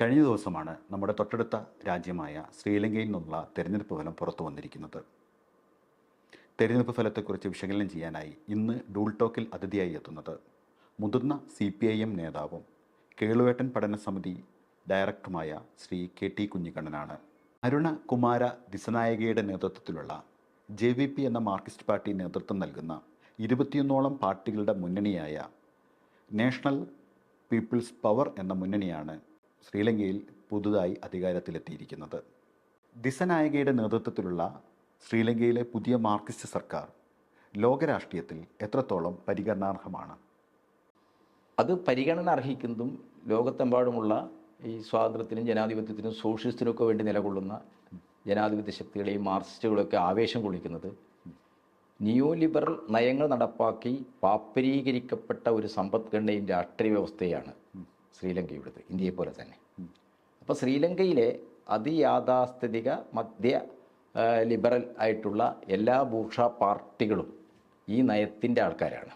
കഴിഞ്ഞ ദിവസമാണ് നമ്മുടെ തൊട്ടടുത്ത രാജ്യമായ ശ്രീലങ്കയിൽ നിന്നുള്ള തെരഞ്ഞെടുപ്പ് ഫലം പുറത്തു വന്നിരിക്കുന്നത്. തെരഞ്ഞെടുപ്പ് ഫലത്തെക്കുറിച്ച് വിശകലനം ചെയ്യാനായി ഇന്ന് ഡൂൾ ടോക്കിൽ അതിഥിയായി എത്തുന്നത് മുതിർന്ന സി പി ഐ എം നേതാവും കേളുവേട്ടൻ പഠന സമിതി ഡയറക്ടറുമായ ശ്രീ കെ ടി കുഞ്ഞിക്കണ്ണനാണ്. അരുണ കുമാര ദിസനായകയുടെ നേതൃത്വത്തിലുള്ള ജെ വി പി എന്ന മാർക്സിസ്റ്റ് പാർട്ടി നേതൃത്വം നൽകുന്ന ഇരുപത്തിയൊന്നോളം പാർട്ടികളുടെ മുന്നണിയായ നാഷണൽ പീപ്പിൾസ് പവർ എന്ന മുന്നണിയാണ് ശ്രീലങ്കയിൽ പുതുതായി അധികാരത്തിലെത്തിയിരിക്കുന്നത്. ദിസനായകയുടെ നേതൃത്വത്തിലുള്ള ശ്രീലങ്കയിലെ പുതിയ മാർക്സിസ്റ്റ് സർക്കാർ ലോകരാഷ്ട്രീയത്തിൽ എത്രത്തോളം പരിഗണനാർഹമാണ്? അത് പരിഗണന അർഹിക്കുന്നതും ലോകത്തെമ്പാടുമുള്ള ഈ സ്വാതന്ത്ര്യത്തിനും ജനാധിപത്യത്തിനും സോഷ്യലിസ്റ്റിനൊക്കെ വേണ്ടി നിലകൊള്ളുന്ന ജനാധിപത്യ ശക്തികളെയും മാർക്സിസ്റ്റുകളൊക്കെ ആവേശം കൊള്ളിക്കുന്നത് നിയോ ലിബറൽ നയങ്ങൾ നടപ്പാക്കി പാപ്പരീകരിക്കപ്പെട്ട ഒരു സമ്പദ്ഘടനയും രാഷ്ട്രീയ വ്യവസ്ഥയാണ്. ശ്രീലങ്കയുടേത് ഇന്ത്യയെ പോലെ തന്നെ. അപ്പോൾ ശ്രീലങ്കയിലെ അതിയാഥാസ്ഥിതിക മധ്യ ലിബറൽ ആയിട്ടുള്ള എല്ലാ ഭൂഷ പാർട്ടികളും ഈ നയത്തിന്റെ ആൾക്കാരാണ്.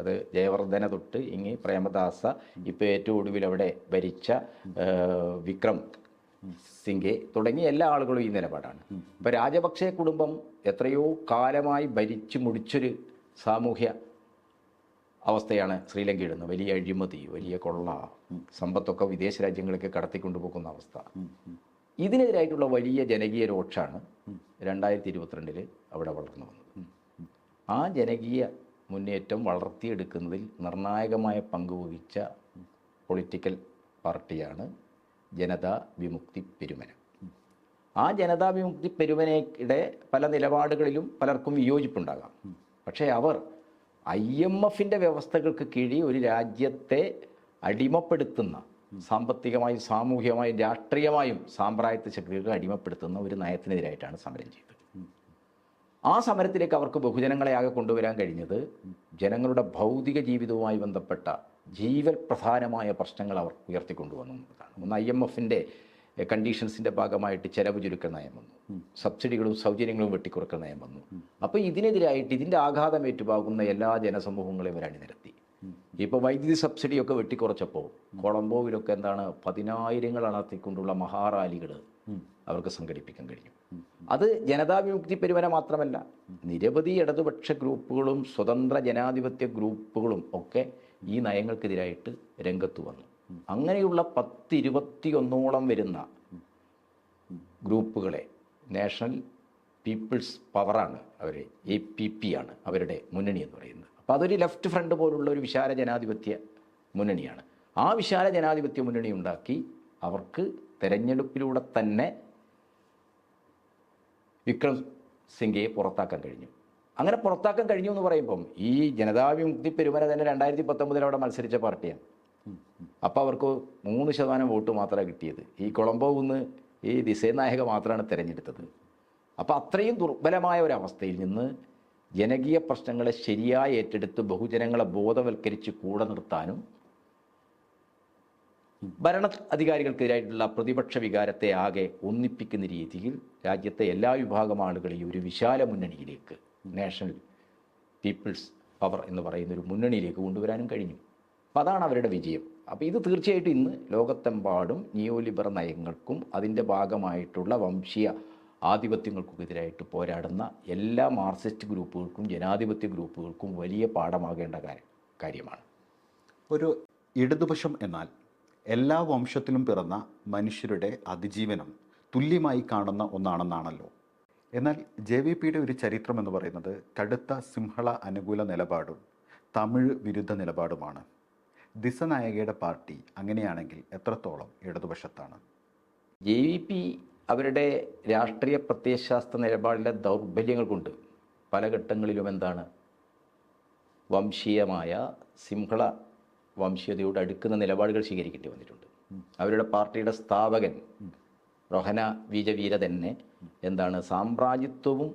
അത് ജയവർദ്ധന തൊട്ട് ഇങ്ങി പ്രേമദാസ ഇപ്പോൾ ഏറ്റവും ഒടുവിൽ അവിടെ ഭരിച്ച വിക്രം സിംഗെ തുടങ്ങിയ എല്ലാ ആളുകളും ഈ നിലപാടാണ്. ഇപ്പോൾ രാജപക്ഷെ കുടുംബം എത്രയോ കാലമായി ഭരിച്ചു മുടിച്ചൊരു സാമൂഹ്യ അവസ്ഥയാണ് ശ്രീലങ്കയുടെ വലിയ അഴിമതി വലിയ കൊള്ള സമ്പത്തൊക്കെ വിദേശ രാജ്യങ്ങളിലേക്ക് കടത്തിക്കൊണ്ടുപോകുന്ന അവസ്ഥ. ഇതിനെതിരായിട്ടുള്ള വലിയ ജനകീയ രോക്ഷാണ് രണ്ടായിരത്തി ഇരുപത്തിരണ്ടിൽ അവിടെ വളർന്നു വന്നത്. ആ ജനകീയ മുന്നേറ്റം വളർത്തിയെടുക്കുന്നതിൽ നിർണായകമായ പങ്ക് വഹിച്ച പൊളിറ്റിക്കൽ പാർട്ടിയാണ് ജനതാ വിമുക്തി പെരുമന. ആ ജനതാ വിമുക്തി പെരുമനയുടെ പല നിലപാടുകളിലും പലർക്കും വിയോജിപ്പുണ്ടാകാം. പക്ഷേ അവർ ഐ എം എഫിന്റെ വ്യവസ്ഥകൾക്ക് കീഴിൽ ഒരു രാജ്യത്തെ അടിമപ്പെടുത്തുന്ന സാമ്പത്തികമായും സാമൂഹികമായും രാഷ്ട്രീയമായും സാമ്പ്രായത്വ ശക്തികൾക്ക് അടിമപ്പെടുത്തുന്ന ഒരു നയത്തിനെതിരായിട്ടാണ് സമരം ചെയ്തത്. ആ സമരത്തിലേക്ക് അവർക്ക് ബഹുജനങ്ങളെ ആകെ കൊണ്ടുവരാൻ കഴിഞ്ഞത് ജനങ്ങളുടെ ഭൗതിക ജീവിതവുമായി ബന്ധപ്പെട്ട ജീവൽ പ്രധാനമായ പ്രശ്നങ്ങൾ അവർ ഉയർത്തിക്കൊണ്ടുവന്നു എന്നതാണ് ഒന്ന് ഐ എം എഫിന്റെ കണ്ടീഷൻസിന്റെ ഭാഗമായിട്ട് ചെലവ് ചുരുക്കൽ നയം വന്നു. സബ്സിഡികളും സൗജന്യങ്ങളും വെട്ടിക്കുറക്കൽ നയം വന്നു. അപ്പോൾ ഇതിനെതിരായിട്ട് ഇതിന്റെ ആഘാതം ഏറ്റുപാകുന്ന എല്ലാ ജനസമൂഹങ്ങളെയും ഇവർ അണിനിരത്തി. ഇപ്പോൾ വൈദ്യുതി സബ്സിഡിയൊക്കെ വെട്ടിക്കുറച്ചപ്പോൾ കൊളംബോയിലൊക്കെ എന്താണ് പതിനായിരങ്ങൾ അണർത്തിക്കൊണ്ടുള്ള മഹാറാലികൾ അവർക്ക് സംഘടിപ്പിക്കാൻ കഴിഞ്ഞു. അത് ജനതാ വിമുക്തി പെരുമന മാത്രമല്ല നിരവധി ഇടതുപക്ഷ ഗ്രൂപ്പുകളും സ്വതന്ത്ര ജനാധിപത്യ ഗ്രൂപ്പുകളും ഒക്കെ ഈ നയങ്ങൾക്കെതിരായിട്ട് രംഗത്ത് വന്നു. അങ്ങനെയുള്ള പത്തിരുപത്തി ഒന്നോളം വരുന്ന ഗ്രൂപ്പുകളെ നാഷണൽ പീപ്പിൾസ് പവറാണ് അവർ എ പി പി ആണ് അവരുടെ മുന്നണി എന്ന് പറയുന്നത്. അപ്പോൾ അതൊരു ലെഫ്റ്റ് ഫ്രണ്ട് പോലുള്ള ഒരു വിശാല ജനാധിപത്യ മുന്നണിയാണ്. ആ വിശാല ജനാധിപത്യ മുന്നണി ഉണ്ടാക്കി അവർക്ക് തെരഞ്ഞെടുപ്പിലൂടെ തന്നെ വിക്രം സിംഗയെ പുറത്താക്കാൻ കഴിഞ്ഞു. അങ്ങനെ പുറത്താക്കാൻ കഴിഞ്ഞു എന്ന് പറയുമ്പം ഈ ജനതാവിമുക്തി പെരുമന തന്നെ രണ്ടായിരത്തി പത്തൊമ്പതിൽ അവിടെ മത്സരിച്ച പാർട്ടിയാണ്. അപ്പോൾ അവർക്ക് മൂന്ന് ശതമാനം വോട്ട് മാത്രമേ കിട്ടിയത്. ഈ കൊളംബോ നിന്ന് ഈ ദിസേനായക മാത്രമാണ് തിരഞ്ഞെടുത്തത്. അപ്പോൾ അത്രയും ദുർബലമായ ഒരവസ്ഥയിൽ നിന്ന് ജനകീയ പ്രശ്നങ്ങളെ ശരിയായി ഏറ്റെടുത്ത് ബഹുജനങ്ങളെ ബോധവൽക്കരിച്ച് കൂടെ നിർത്താനും ഭരണ അധികാരികൾക്കെതിരായിട്ടുള്ള പ്രതിപക്ഷ വികാരത്തെ ആകെ ഒന്നിപ്പിക്കുന്ന രീതിയിൽ രാജ്യത്തെ എല്ലാ വിഭാഗം ആളുകളെയും ഒരു വിശാല മുന്നണിയിലേക്ക് നാഷണൽ പീപ്പിൾസ് പവർ എന്ന് പറയുന്ന ഒരു മുന്നണിയിലേക്ക് കൊണ്ടുവരാനും കഴിഞ്ഞു. അപ്പോൾ അതാണ് അവരുടെ വിജയം. അപ്പോൾ ഇത് തീർച്ചയായിട്ടും ഇന്ന് ലോകത്തെമ്പാടും നിയോലിബർ നയങ്ങൾക്കും അതിന്റെ ഭാഗമായിട്ടുള്ള വംശീയ ആധിപത്യങ്ങൾക്കുമെതിരായിട്ട് പോരാടുന്ന എല്ലാ മാർക്സിസ്റ്റ് ഗ്രൂപ്പുകൾക്കും ജനാധിപത്യ ഗ്രൂപ്പുകൾക്കും വലിയ പാഠമാകേണ്ട കാര്യം കാര്യമാണ്. ഒരു ഇടതുപക്ഷം എന്നാൽ എല്ലാ വംശത്തിലും പിറന്ന മനുഷ്യരുടെ അതിജീവനം തുല്യമായി കാണുന്ന ഒന്നാണെന്നാണല്ലോ. എന്നാൽ ജെ വി പിയുടെ ഒരു ചരിത്രം എന്ന് പറയുന്നത് കടുത്ത സിംഹള അനുകൂല നിലപാടും തമിഴ് വിരുദ്ധ നിലപാടുമാണ്. ദിസനായകയുടെ പാർട്ടി അങ്ങനെയാണെങ്കിൽ എത്രത്തോളം ഇടതുപക്ഷത്താണ്? ജെ വി പി അവരുടെ രാഷ്ട്രീയ പ്രത്യയശാസ്ത്ര നിലപാടിലെ ദൗർബല്യങ്ങൾ കൊണ്ട് പല ഘട്ടങ്ങളിലും എന്താണ്? വംശീയമായ സിംഹള വംശീയതയോട് അടുക്കുന്ന നിലപാടുകൾ സ്വീകരിക്കേണ്ടി വന്നിട്ടുണ്ട്. അവരുടെ പാർട്ടിയുടെ സ്ഥാപകൻ റൊഹന വിജവീര തന്നെ എന്താണ് സാമ്രാജ്യത്വവും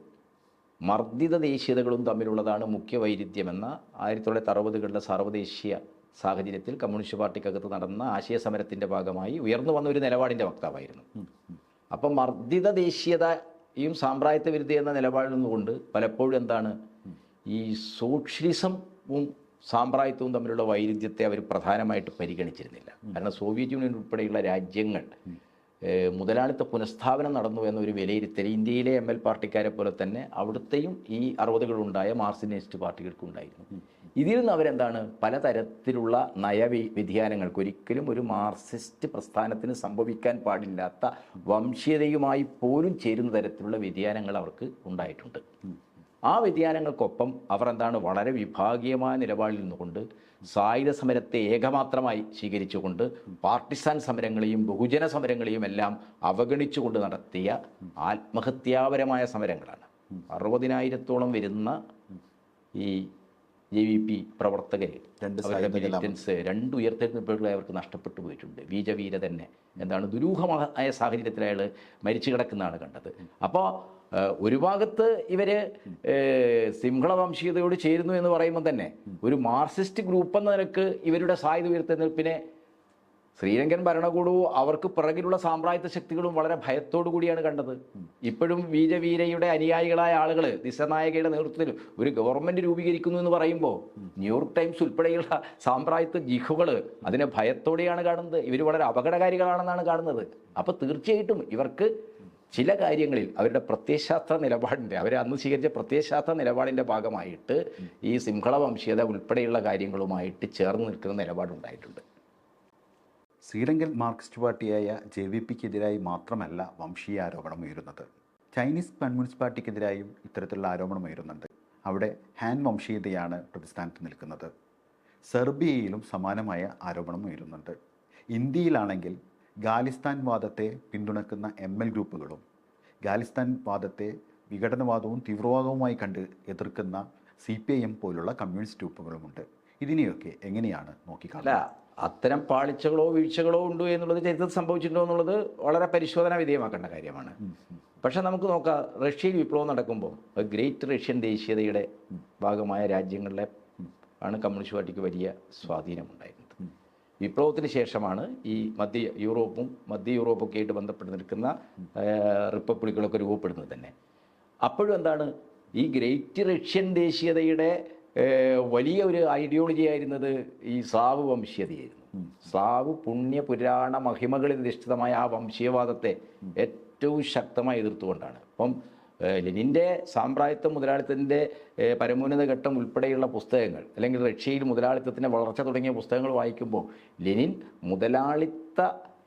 മർദ്ദിത ദേശീയതകളും തമ്മിലുള്ളതാണ് മുഖ്യ വൈരുദ്ധ്യമെന്ന ആയിരത്തി തൊള്ളായിരത്തി അറുപതുകളിലെ സർവദേശീയ സാഹചര്യത്തിൽ കമ്മ്യൂണിസ്റ്റ് പാർട്ടിക്കകത്ത് നടന്ന ആശയ സമരത്തിന്റെ ഭാഗമായി ഉയർന്നു വന്ന ഒരു നിലപാടിന്റെ വക്താവായിരുന്നു. അപ്പം മർദ്ദിത ദേശീയതയും സാമ്രാജ്യത്വ വിരുദ്ധ എന്ന നിലപാടിൽ നിന്നുകൊണ്ട് പലപ്പോഴും എന്താണ് ഈ സോഷ്യലിസവും സാമ്പ്രായത്വവും തമ്മിലുള്ള വൈരുദ്ധ്യത്തെ അവർ പ്രധാനമായിട്ട് പരിഗണിച്ചിരുന്നില്ല. കാരണം സോവിയറ്റ് യൂണിയൻ ഉൾപ്പെടെയുള്ള രാജ്യങ്ങൾ മുതലാളിത്ത പുനഃസ്ഥാപനം നടന്നു എന്നൊരു വിലയിരുത്തൽ ഇന്ത്യയിലെ എം എൽ പാർട്ടിക്കാരെ പോലെ തന്നെ അവിടുത്തെയും ഈ അറുപതുകളുണ്ടായ മാർസിനിസ്റ്റ് പാർട്ടികൾക്കും ഉണ്ടായിരുന്നു ഇതിൽ നിന്ന് അവരെന്താണ്? പലതരത്തിലുള്ള നയവി വ്യതിയാനങ്ങൾക്ക് ഒരിക്കലും ഒരു മാർസിസ്റ്റ് പ്രസ്ഥാനത്തിന് സംഭവിക്കാൻ പാടില്ലാത്ത വംശീയതയുമായി പോലും ചേരുന്ന തരത്തിലുള്ള വ്യതിയാനങ്ങൾ അവർക്ക് ഉണ്ടായിട്ടുണ്ട്. ആ വ്യതിയാനങ്ങൾക്കൊപ്പം അവർ എന്താണ്? വളരെ വിഭാഗീയമായ നിലപാടിൽ നിന്നുകൊണ്ട് സായുധ സമരത്തെ ഏകമാത്രമായി സ്വീകരിച്ചുകൊണ്ട് പാർട്ടിസാൻ സമരങ്ങളെയും ബഹുജന സമരങ്ങളെയും എല്ലാം അവഗണിച്ചുകൊണ്ട് നടത്തിയ ആത്മഹത്യാപരമായ സമരങ്ങളാണ്. അറുപതിനായിരത്തോളം വരുന്ന ഈ ജെ വി പി പ്രവർത്തകരെ രണ്ട് അവരുടെ. മിലിറ്റൻസ് രണ്ട് ഉയർത്തെഴുന്നേൽപ്പുകളെ അവർക്ക് നഷ്ടപ്പെട്ടു പോയിട്ടുണ്ട്. വീജവീര തന്നെ. എന്താണ് ദുരൂഹമായ സാഹചര്യത്തിൽ അയാൾ മരിച്ചു കിടക്കുന്നതാണ് കണ്ടത്. അപ്പോൾ ഒരു ഭാഗത്ത് ഇവർ സിംഹള വംശീയതയോട് ചേരുന്നു എന്ന് പറയുമ്പോൾ തന്നെ ഒരു മാർക്സിസ്റ്റ് ഗ്രൂപ്പ് എന്ന നിലയ്ക്ക് ഇവരുടെ സായുധ ഉയർത്തെഴുന്നേൽപ്പിനെ ശ്രീലങ്കൻ ഭരണകൂടവും അവർക്ക് പിറകിലുള്ള സാമ്രാജ്യത്വ ശക്തികളും വളരെ ഭയത്തോടു കൂടിയാണ് കണ്ടത്. ഇപ്പോഴും വീരവീരയുടെ അനുയായികളായ ആളുകൾ ദിശനായകയുടെ നേതൃത്വത്തിൽ ഒരു ഗവൺമെന്റ് രൂപീകരിക്കുന്നു എന്ന് പറയുമ്പോൾ ന്യൂയോർക്ക് ടൈംസ് ഉൾപ്പെടെയുള്ള സാമ്രാജ്യത്വ ജിഹുകൾ അതിനെ ഭയത്തോടെയാണ് കാണുന്നത്. ഇവർ വളരെ അപകടകാരികളാണെന്നാണ് കാണുന്നത്. അപ്പോൾ തീർച്ചയായിട്ടും ഇവർക്ക് ചില കാര്യങ്ങളിൽ അവരുടെ പ്രത്യയശാസ്ത്ര നിലപാടിന്റെ അവർ അന്ന് സ്വീകരിച്ച പ്രത്യയശാസ്ത്ര നിലപാടിന്റെ ഭാഗമായിട്ട് ഈ സിംഹള വംശീയത ഉൾപ്പെടെയുള്ള കാര്യങ്ങളുമായിട്ട് ചേർന്ന് നിൽക്കുന്ന നിലപാടുണ്ടായിട്ടുണ്ട്. ശ്രീലങ്കൻ മാർക്സിസ്റ്റ് പാർട്ടിയായ ജെ വി പിക്കെതിരായി മാത്രമല്ല വംശീയ ആരോപണം ഉയരുന്നത്. ചൈനീസ് കമ്മ്യൂണിസ്റ്റ് പാർട്ടിക്കെതിരായും ഇത്തരത്തിലുള്ള ആരോപണം ഉയരുന്നുണ്ട്. അവിടെ ഹാൻ വംശീയതയാണ് പ്രതിസ്ഥാനത്ത് നിൽക്കുന്നത്. സെർബിയയിലും സമാനമായ ആരോപണം ഉയരുന്നുണ്ട്. ഇന്ത്യയിലാണെങ്കിൽ ഗാലിസ്ഥാൻ വാദത്തെ പിന്തുണക്കുന്ന എം എൽ ഗ്രൂപ്പുകളും ഗാലിസ്ഥാൻ വാദത്തെ വിഘടനവാദവും തീവ്രവാദവുമായി കണ്ട് എതിർക്കുന്ന സി പി ഐ എം പോലുള്ള കമ്മ്യൂണിസ്റ്റ് ഗ്രൂപ്പുകളുമുണ്ട്. ഇതിനെയൊക്കെ എങ്ങനെയാണ് നോക്കിക്കാണുക നോക്കിക്കാണുന്നത്? അത്തരം പാളിച്ചകളോ വീഴ്ചകളോ ഉണ്ടോ എന്നുള്ളത് ചരിത്രത്തിൽ സംഭവിച്ചിട്ടുണ്ടോ എന്നുള്ളത് വളരെ പരിശോധന വിധേയമാക്കേണ്ട കാര്യമാണ്. പക്ഷെ നമുക്ക് നോക്കാം റഷ്യയിൽ വിപ്ലവം നടക്കുമ്പോൾ ഗ്രേറ്റ് റഷ്യൻ ദേശീയതയുടെ ഭാഗമായ രാജ്യങ്ങളിലെ ആണ് കമ്മ്യൂണിസ്റ്റ് പാർട്ടിക്ക് വലിയ സ്വാധീനമുണ്ടായിരുന്നത് വിപ്ലവത്തിന് ശേഷമാണ് ഈ മധ്യ യൂറോപ്പും മധ്യ യൂറോപ്പൊക്കെ ആയിട്ട് ബന്ധപ്പെട്ട് നിൽക്കുന്ന റിപ്പബ്ലിക്കുകളൊക്കെ രൂപപ്പെടുന്നത് തന്നെ. അപ്പോഴും എന്താണ് ഈ ഗ്രേറ്റ് റഷ്യൻ ദേശീയതയുടെ വലിയ ഒരു ഐഡിയോളജി ആയിരുന്നത് ഈ സ്ലാവ് വംശീയതയായിരുന്നു. സ്ലാവ് പുണ്യ പുരാണ മഹിമകളിൽ നിഷ്ഠിതമായ ആ വംശീയവാദത്തെ ഏറ്റവും ശക്തമായി എതിർത്തുകൊണ്ടാണ്. അപ്പം ലെനിന്റെ സാമ്രാജ്യത്വ മുതലാളിത്തത്തിന്റെ പരമോന്നത ഘട്ടം ഉൾപ്പെടെയുള്ള പുസ്തകങ്ങൾ അല്ലെങ്കിൽ റഷ്യയിൽ മുതലാളിത്തത്തിന്റെ വളർച്ച തുടങ്ങിയ പുസ്തകങ്ങൾ വായിക്കുമ്പോൾ ലെനിൻ മുതലാളിത്ത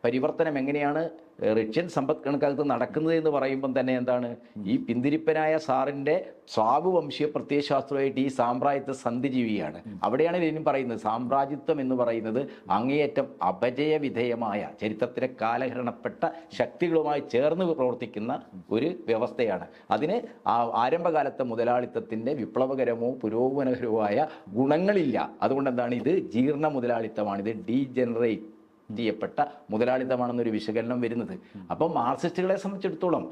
പരിവർത്തനം എങ്ങനെയാണ് റഷ്യൻ സമ്പദ്ഘടനക്കകത്ത് നടക്കുന്നത് എന്ന് പറയുമ്പം തന്നെ എന്താണ്? ഈ പിന്തിരിപ്പനായ സാറിന്റെ സ്വാഭു വംശീയ പ്രത്യയശാസ്ത്രമായിട്ട് ഈ സാമ്രാജ്യത്വ സന്ധിജീവിയാണ്. അവിടെയാണ് ലെനിൻ പറയുന്നത് സാമ്രാജ്യത്വം എന്ന് പറയുന്നത് അങ്ങേയറ്റം അപജയ വിധേയമായ ചരിത്രത്തിലെ കാലഹരണപ്പെട്ട ശക്തികളുമായി ചേർന്ന് പ്രവർത്തിക്കുന്ന ഒരു വ്യവസ്ഥയാണ്. അതിന് ആരംഭകാലത്തെ മുതലാളിത്തത്തിന്റെ വിപ്ലവകരമോ പുരോഗമനകരവുമായ ഗുണങ്ങളില്ല. അതുകൊണ്ട് എന്താണ് ഇത്? ജീർണ മുതലാളിത്തമാണ്. ഇത് ഡീജനറേറ്റ് ചെയ്യപ്പെട്ട മുതലാളിത്തമാണെന്നൊരു വിശകലനം വരുന്നത്. അപ്പം മാർക്സിസ്റ്റുകളെ സംബന്ധിച്ചിടത്തോളം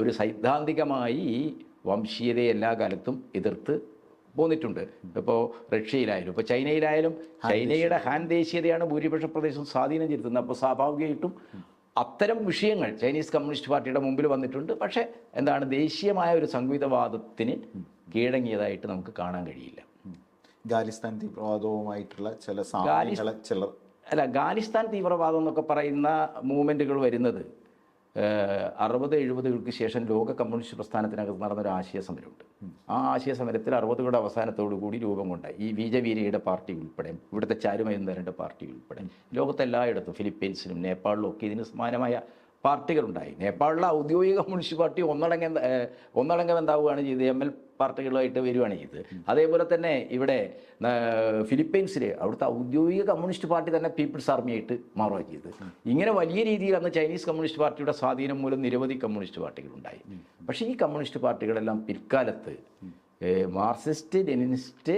ഒരു സൈദ്ധാന്തികമായി ഈ വംശീയതയെ എല്ലാ കാലത്തും എതിർത്ത് പോന്നിട്ടുണ്ട്. ഇപ്പോൾ റഷ്യയിലായാലും ഇപ്പോൾ ചൈനയിലായാലും ചൈനയുടെ ഹാൻ ദേശീയതയാണ് ഭൂരിപക്ഷ പ്രദേശം സ്വാധീനം ചെലുത്തുന്നത്. അപ്പോൾ സ്വാഭാവികമായിട്ടും അത്തരം വിഷയങ്ങൾ ചൈനീസ് കമ്മ്യൂണിസ്റ്റ് പാർട്ടിയുടെ മുമ്പിൽ വന്നിട്ടുണ്ട്. പക്ഷേ എന്താണ് ദേശീയമായ ഒരു സംഗീതവാദത്തിന് കീഴടങ്ങിയതായിട്ട് നമുക്ക് കാണാൻ കഴിയില്ല. ഖാലിസ്ഥാൻ തീവ്രവാദവുമായിട്ടുള്ള ചില സാമ്യങ്ങളെ ചിലർ അല്ല ഖാലിസ്ഥാൻ തീവ്രവാദം എന്നൊക്കെ പറയുന്ന മൂവ്മെന്റുകൾ വരുന്നത് അറുപത് എഴുപതുകൾക്ക് ശേഷം ലോക കമ്മ്യൂണിസ്റ്റ് പ്രസ്ഥാനത്തിനകത്ത് നടന്നൊരു ആശയ സമരമുണ്ട് ആ ആശയ സമരത്തിൽ അറുപതുകളുടെ അവസാനത്തോടു കൂടി രൂപം കൊണ്ട ഈ വീജവീരയുടെ പാർട്ടി ഉൾപ്പെടെ ഇവിടുത്തെ ചാരുമയുന്നവരുടെ പാർട്ടി ഉൾപ്പെടെ ലോകത്തെല്ലായിടത്തും ഫിലിപ്പീൻസിലും നേപ്പാളിലും ഒക്കെ ഇതിന് സമാനമായ പാർട്ടികളുണ്ടായി. നേപ്പാളിലെ ഔദ്യോഗിക കമ്മ്യൂണിസ്റ്റ് പാർട്ടി ഒന്നടങ്ങം ഒന്നടങ്കം എന്താവുകയാണ് ചെയ്തത്? എം എൽ പാർട്ടികളുമായിട്ട് വരികയാണ് ചെയ്തത് അതേപോലെ തന്നെ ഇവിടെ ഫിലിപ്പൈൻസിൽ അവിടുത്തെ ഔദ്യോഗിക കമ്മ്യൂണിസ്റ്റ് പാർട്ടി തന്നെ പീപ്പിൾസ് ആർമിയായിട്ട് മാറുകയാണ് ഇങ്ങനെ വലിയ രീതിയിൽ അന്ന് ചൈനീസ് കമ്മ്യൂണിസ്റ്റ് പാർട്ടിയുടെ സ്വാധീനം മൂലം നിരവധി കമ്മ്യൂണിസ്റ്റ് പാർട്ടികളുണ്ടായി. പക്ഷേ ഈ കമ്മ്യൂണിസ്റ്റ് പാർട്ടികളെല്ലാം പിൽക്കാലത്ത് മാർക്സിസ്റ്റ് ലെനിനിസ്റ്റ്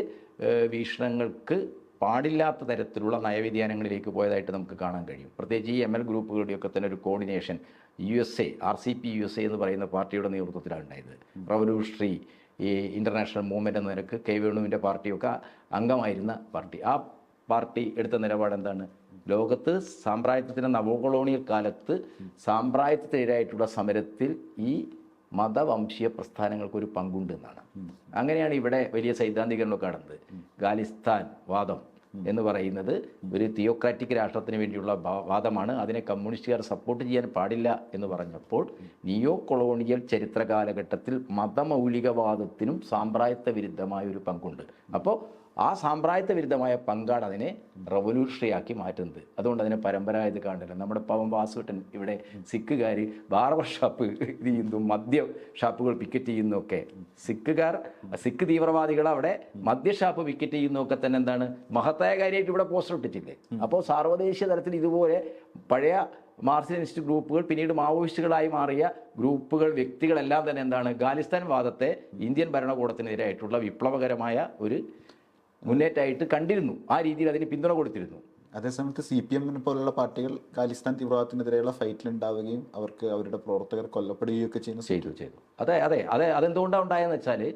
വീക്ഷണങ്ങൾക്ക് പാടില്ലാത്ത തരത്തിലുള്ള നയവ്യതിയാനങ്ങളിലേക്ക് പോയതായിട്ട് നമുക്ക് കാണാൻ കഴിയും. പ്രത്യേകിച്ച് ഈ എം എൽ ഗ്രൂപ്പുകളുടെയൊക്കെ തന്നെ ഒരു coordination U S A R C P U S A എന്ന് പറയുന്ന പാർട്ടിയുടെ നേതൃത്വത്തിലാണ് ഉണ്ടായത്. റവല്യൂഷണറി ഈ ഇന്റർനാഷണൽ മൂവ്മെന്റ് എന്ന നിലയ്ക്ക് കെ വേണുവിന്റെ പാർട്ടിയൊക്കെ അംഗമായിരുന്ന പാർട്ടി. ആ പാർട്ടി എടുത്ത നിലപാട് എന്താണ്? ലോകത്ത് സാമ്പ്രായത്തിന്റെ നവോകൊളോണിയൽ കാലത്ത് സാമ്പ്രായത്തിനെതിരായിട്ടുള്ള സമരത്തിൽ ഈ മതവംശീയ പ്രസ്ഥാനങ്ങൾക്ക് ഒരു പങ്കുണ്ട് എന്നാണ്. അങ്ങനെയാണ് ഇവിടെ വലിയ സൈദ്ധാന്തികരണമൊക്കെ നടന്നത്. ഖാലിസ്ഥാൻ വാദം. എന്ന് പറയുന്നത് ഒരു തിയോക്രാറ്റിക് രാഷ്ട്രത്തിന് വേണ്ടിയുള്ള വാദമാണ്. അതിനെ കമ്മ്യൂണിസ്റ്റുകാർ സപ്പോർട്ട് ചെയ്യാൻ പാടില്ല എന്ന് പറഞ്ഞപ്പോൾ നിയോ കൊളോണിയൽ ചരിത്ര കാലഘട്ടത്തിൽ മതമൗലികവാദത്തിനും സാമ്പ്രായത്വ വിരുദ്ധമായ ഒരു പങ്കുണ്ട്. അപ്പോൾ ആ സാമ്പ്രായത്വ വിരുദ്ധമായ പങ്കാണ് അതിനെ റവല്യൂഷണറി ആക്കി മാറ്റുന്നത്. അതുകൊണ്ട് അതിനെ പരമ്പരാഗത കാണില്ല നമ്മുടെ പവൻ വാസുട്ടൻ ഇവിടെ സിഖുകാർ ബാർബർ ഷാപ്പ് ഇത് ചെയ്യുന്നു മദ്യ ഷാപ്പുകൾ പിക്കറ്റ് ചെയ്യുന്നൊക്കെ സിഖുകാർ സിഖ് തീവ്രവാദികൾ അവിടെ മദ്യ ഷാപ്പ് പിക്കറ്റ് ചെയ്യുന്നൊക്കെ തന്നെ എന്താണ്? മഹത്തായ കാര്യമായിട്ട് ഇവിടെ പോസ്റ്റർ ഇട്ടിട്ടില്ലേ? അപ്പോൾ സാർവദേശീയ തലത്തിൽ ഇതുപോലെ പഴയ മാർസിനിസ്റ്റ് ഗ്രൂപ്പുകൾ പിന്നീട് മാവോയിസ്റ്റുകളായി മാറിയ ഗ്രൂപ്പുകൾ വ്യക്തികളെല്ലാം തന്നെ എന്താണ്? ഖാലിസ്ഥാൻ വാദത്തെ ഇന്ത്യൻ ഭരണകൂടത്തിനെതിരായിട്ടുള്ള വിപ്ലവകരമായ ഒരു മുന്നേറ്റമായിട്ട് കണ്ടിരുന്നു. ആ രീതിയിൽ അതിന് പിന്തുണ കൊടുത്തിരുന്നു. അതേസമയത്ത് സി പി എമ്മിനെ പോലുള്ള പാർട്ടികൾ ഖാലിസ്ഥാൻ തീവ്രവാദത്തിനെതിരെയുള്ള ഫൈറ്റിൽ ഉണ്ടാവുകയും അവർക്ക് അവരുടെ പ്രവർത്തകർ കൊല്ലപ്പെടുകയും ഒക്കെ ചെയ്യുന്നു ചെയ്തു ചെയ്തു. അതെ അതെ. അതെ അതെന്തുകൊണ്ടാണ് ഉണ്ടായെന്ന് വെച്ചാൽ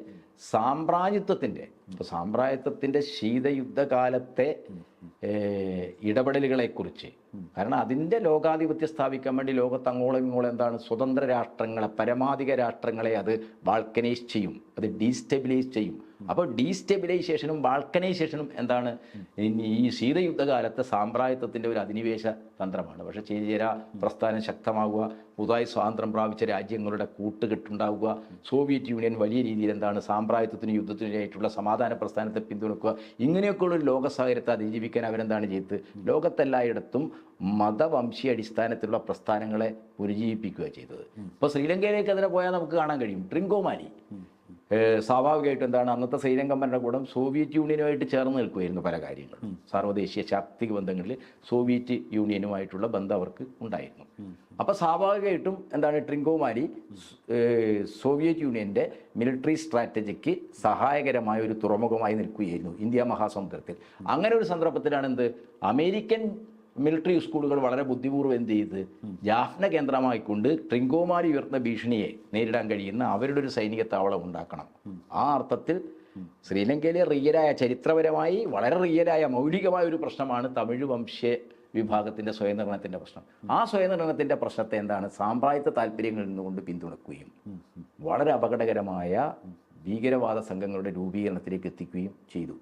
സാമ്രാജ്യത്വത്തിന്റെ ഇപ്പോൾ സാമ്രാജ്യത്വത്തിന്റെ ശീതയുദ്ധകാലത്തെ ഇടപെടലുകളെക്കുറിച്ച്. കാരണം അതിന്റെ ലോകാധിപത്യം സ്ഥാപിക്കാൻ വേണ്ടി ലോകത്ത് അങ്ങോളം ഇങ്ങോളം എന്താണ് സ്വതന്ത്ര രാഷ്ട്രങ്ങളെ പരമാധിക രാഷ്ട്രങ്ങളെ അത് ബാൾക്കനൈസ് ചെയ്യും. അത് ഡീസ്റ്റെബിലൈസ് ചെയ്യും. അപ്പോൾ ഡീസ്റ്റെബിലൈസേഷനും വാൾക്കനൈസേഷനും എന്താണ്? ഈ ശീതയുദ്ധകാലത്തെ സാമ്പ്രായത്വത്തിന്റെ ഒരു അധിനിവേശ തന്ത്രമാണ്. പക്ഷേ ചേരിചേര പ്രസ്ഥാനം ശക്തമാകുക പുതുതായി സ്വാതന്ത്ര്യം പ്രാപിച്ച രാജ്യങ്ങളുടെ കൂട്ടുകെട്ടുണ്ടാവുക സോവിയറ്റ് യൂണിയൻ വലിയ രീതിയിൽ എന്താണ് സാമ്പ്രായത്വത്തിന് യുദ്ധത്തിനായിട്ടുള്ള സമാധാന പ്രസ്ഥാനത്തെ പിന്തുണക്കുക ഇങ്ങനെയൊക്കെയുള്ള ഒരു ലോക സാഹചര്യത്തെ അതിജീവിക്കാൻ അവരെന്താണ് ചെയ്തത്? ലോകത്തെല്ലായിടത്തും മതവംശീയ അടിസ്ഥാനത്തിലുള്ള പ്രസ്ഥാനങ്ങളെ പുനരുജ്ജീവിപ്പിക്കുക ചെയ്തത്. ഇപ്പോൾ ശ്രീലങ്കയിലേക്ക് അതിനെ പോയാൽ നമുക്ക് കാണാൻ കഴിയും. ട്രിങ്കോമാലി. സ്വാഭാവികമായിട്ടും എന്താണ് അന്നത്തെ ശ്രീലങ്കൻ ഭരണകൂടം സോവിയറ്റ് യൂണിയനുമായിട്ട് ചേർന്ന് നിൽക്കുമായിരുന്നു പല കാര്യങ്ങളും. സാർവദേശീയ ശാക്തിക ബന്ധങ്ങളിൽ സോവിയറ്റ് യൂണിയനുമായിട്ടുള്ള ബന്ധം അവർക്ക് ഉണ്ടായിരുന്നു അപ്പോൾ സ്വാഭാവികമായിട്ടും എന്താണ് ട്രിങ്കോമാലി ഏഹ് സോവിയറ്റ് യൂണിയന്റെ മിലിറ്ററി സ്ട്രാറ്റജിക്ക് സഹായകരമായ ഒരു തുറമുഖമായി നിൽക്കുകയായിരുന്നു ഇന്ത്യ മഹാസമുദ്രത്തിൽ. അങ്ങനെ ഒരു സന്ദർഭത്തിലാണ് എന്ത്? അമേരിക്കൻ മിലിറ്ററി സ്കൂളുകൾ വളരെ ബുദ്ധിപൂർവം എന്ത് ചെയ്ത് ജാഫ്ന കേന്ദ്രമായിക്കൊണ്ട് ട്രിങ്കോമാരി ഉയർത്തുന്ന ഭീഷണിയെ നേരിടാൻ കഴിയുന്ന അവരുടെ ഒരു സൈനിക താവളം ഉണ്ടാക്കണം. ആ അർത്ഥത്തിൽ ശ്രീലങ്കയിലെ റിയലായ ചരിത്രപരമായി വളരെ റിയലായ മൗലികമായ ഒരു പ്രശ്നമാണ് തമിഴ് വംശ വിഭാഗത്തിന്റെ സ്വയംനിർണയത്തിന്റെ പ്രശ്നം. ആ സ്വയംനിർണയത്തിന്റെ പ്രശ്നത്തെ എന്താണ്? സാമ്പ്രായത്വ താല്പര്യങ്ങളിൽ നിന്നുകൊണ്ട് പിന്തുണക്കുകയും വളരെ അപകടകരമായ ഭീകരവാദ സംഘങ്ങളുടെ രൂപീകരണത്തിലേക്ക് എത്തിക്കുകയും ചെയ്തു.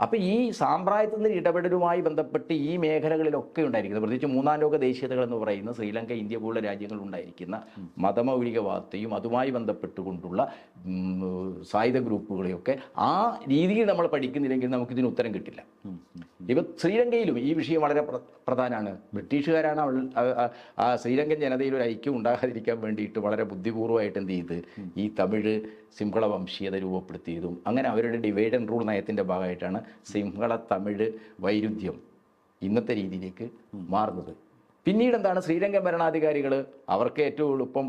അപ്പോൾ ഈ സാമ്പ്രായത്തിന്റെ ഇടപെടലുമായി ബന്ധപ്പെട്ട് ഈ മേഖലകളിലൊക്കെ ഉണ്ടായിരിക്കുന്നത് പ്രത്യേകിച്ച് മൂന്നാം ലോക ദേശീയതകൾ എന്ന് പറയുന്ന ശ്രീലങ്ക ഇന്ത്യ പോലുള്ള രാജ്യങ്ങളിൽ ഉണ്ടായിരിക്കുന്ന മതമൗലികവാദത്തെയും അതുമായി ബന്ധപ്പെട്ടുകൊണ്ടുള്ള സായുധ ഗ്രൂപ്പുകളെയൊക്കെ ആ രീതിയിൽ നമ്മൾ പഠിക്കുന്നില്ലെങ്കിൽ നമുക്കിതിന് ഉത്തരം കിട്ടില്ല. ഇപ്പം ശ്രീലങ്കയിലും ഈ വിഷയം വളരെ പ്ര- പ്രധാനമാണ്. ബ്രിട്ടീഷുകാരാണ് ശ്രീലങ്കൻ ജനതയിൽ ഒരു ഐക്യം ഉണ്ടാകാതിരിക്കാൻ വേണ്ടിയിട്ട് വളരെ ബുദ്ധിപൂർവമായിട്ട് എന്ത് ചെയ്ത് ഈ തമിഴ് സിംഹള വംശീയത രൂപപ്പെടുത്തിയതും അങ്ങനെ അവരുടെ ഡിവൈഡ് ആൻഡ് റൂൾ നയത്തിന്റെ ഭാഗമായിട്ടാണ് സിംഹള തമിഴ് വൈരുദ്ധ്യം ഇന്നത്തെ രീതിയിലേക്ക് മാറുന്നത്. പിന്നീട് എന്താണ് ശ്രീലങ്കൻ ഭരണാധികാരികൾ അവർക്ക് ഏറ്റവും എളുപ്പം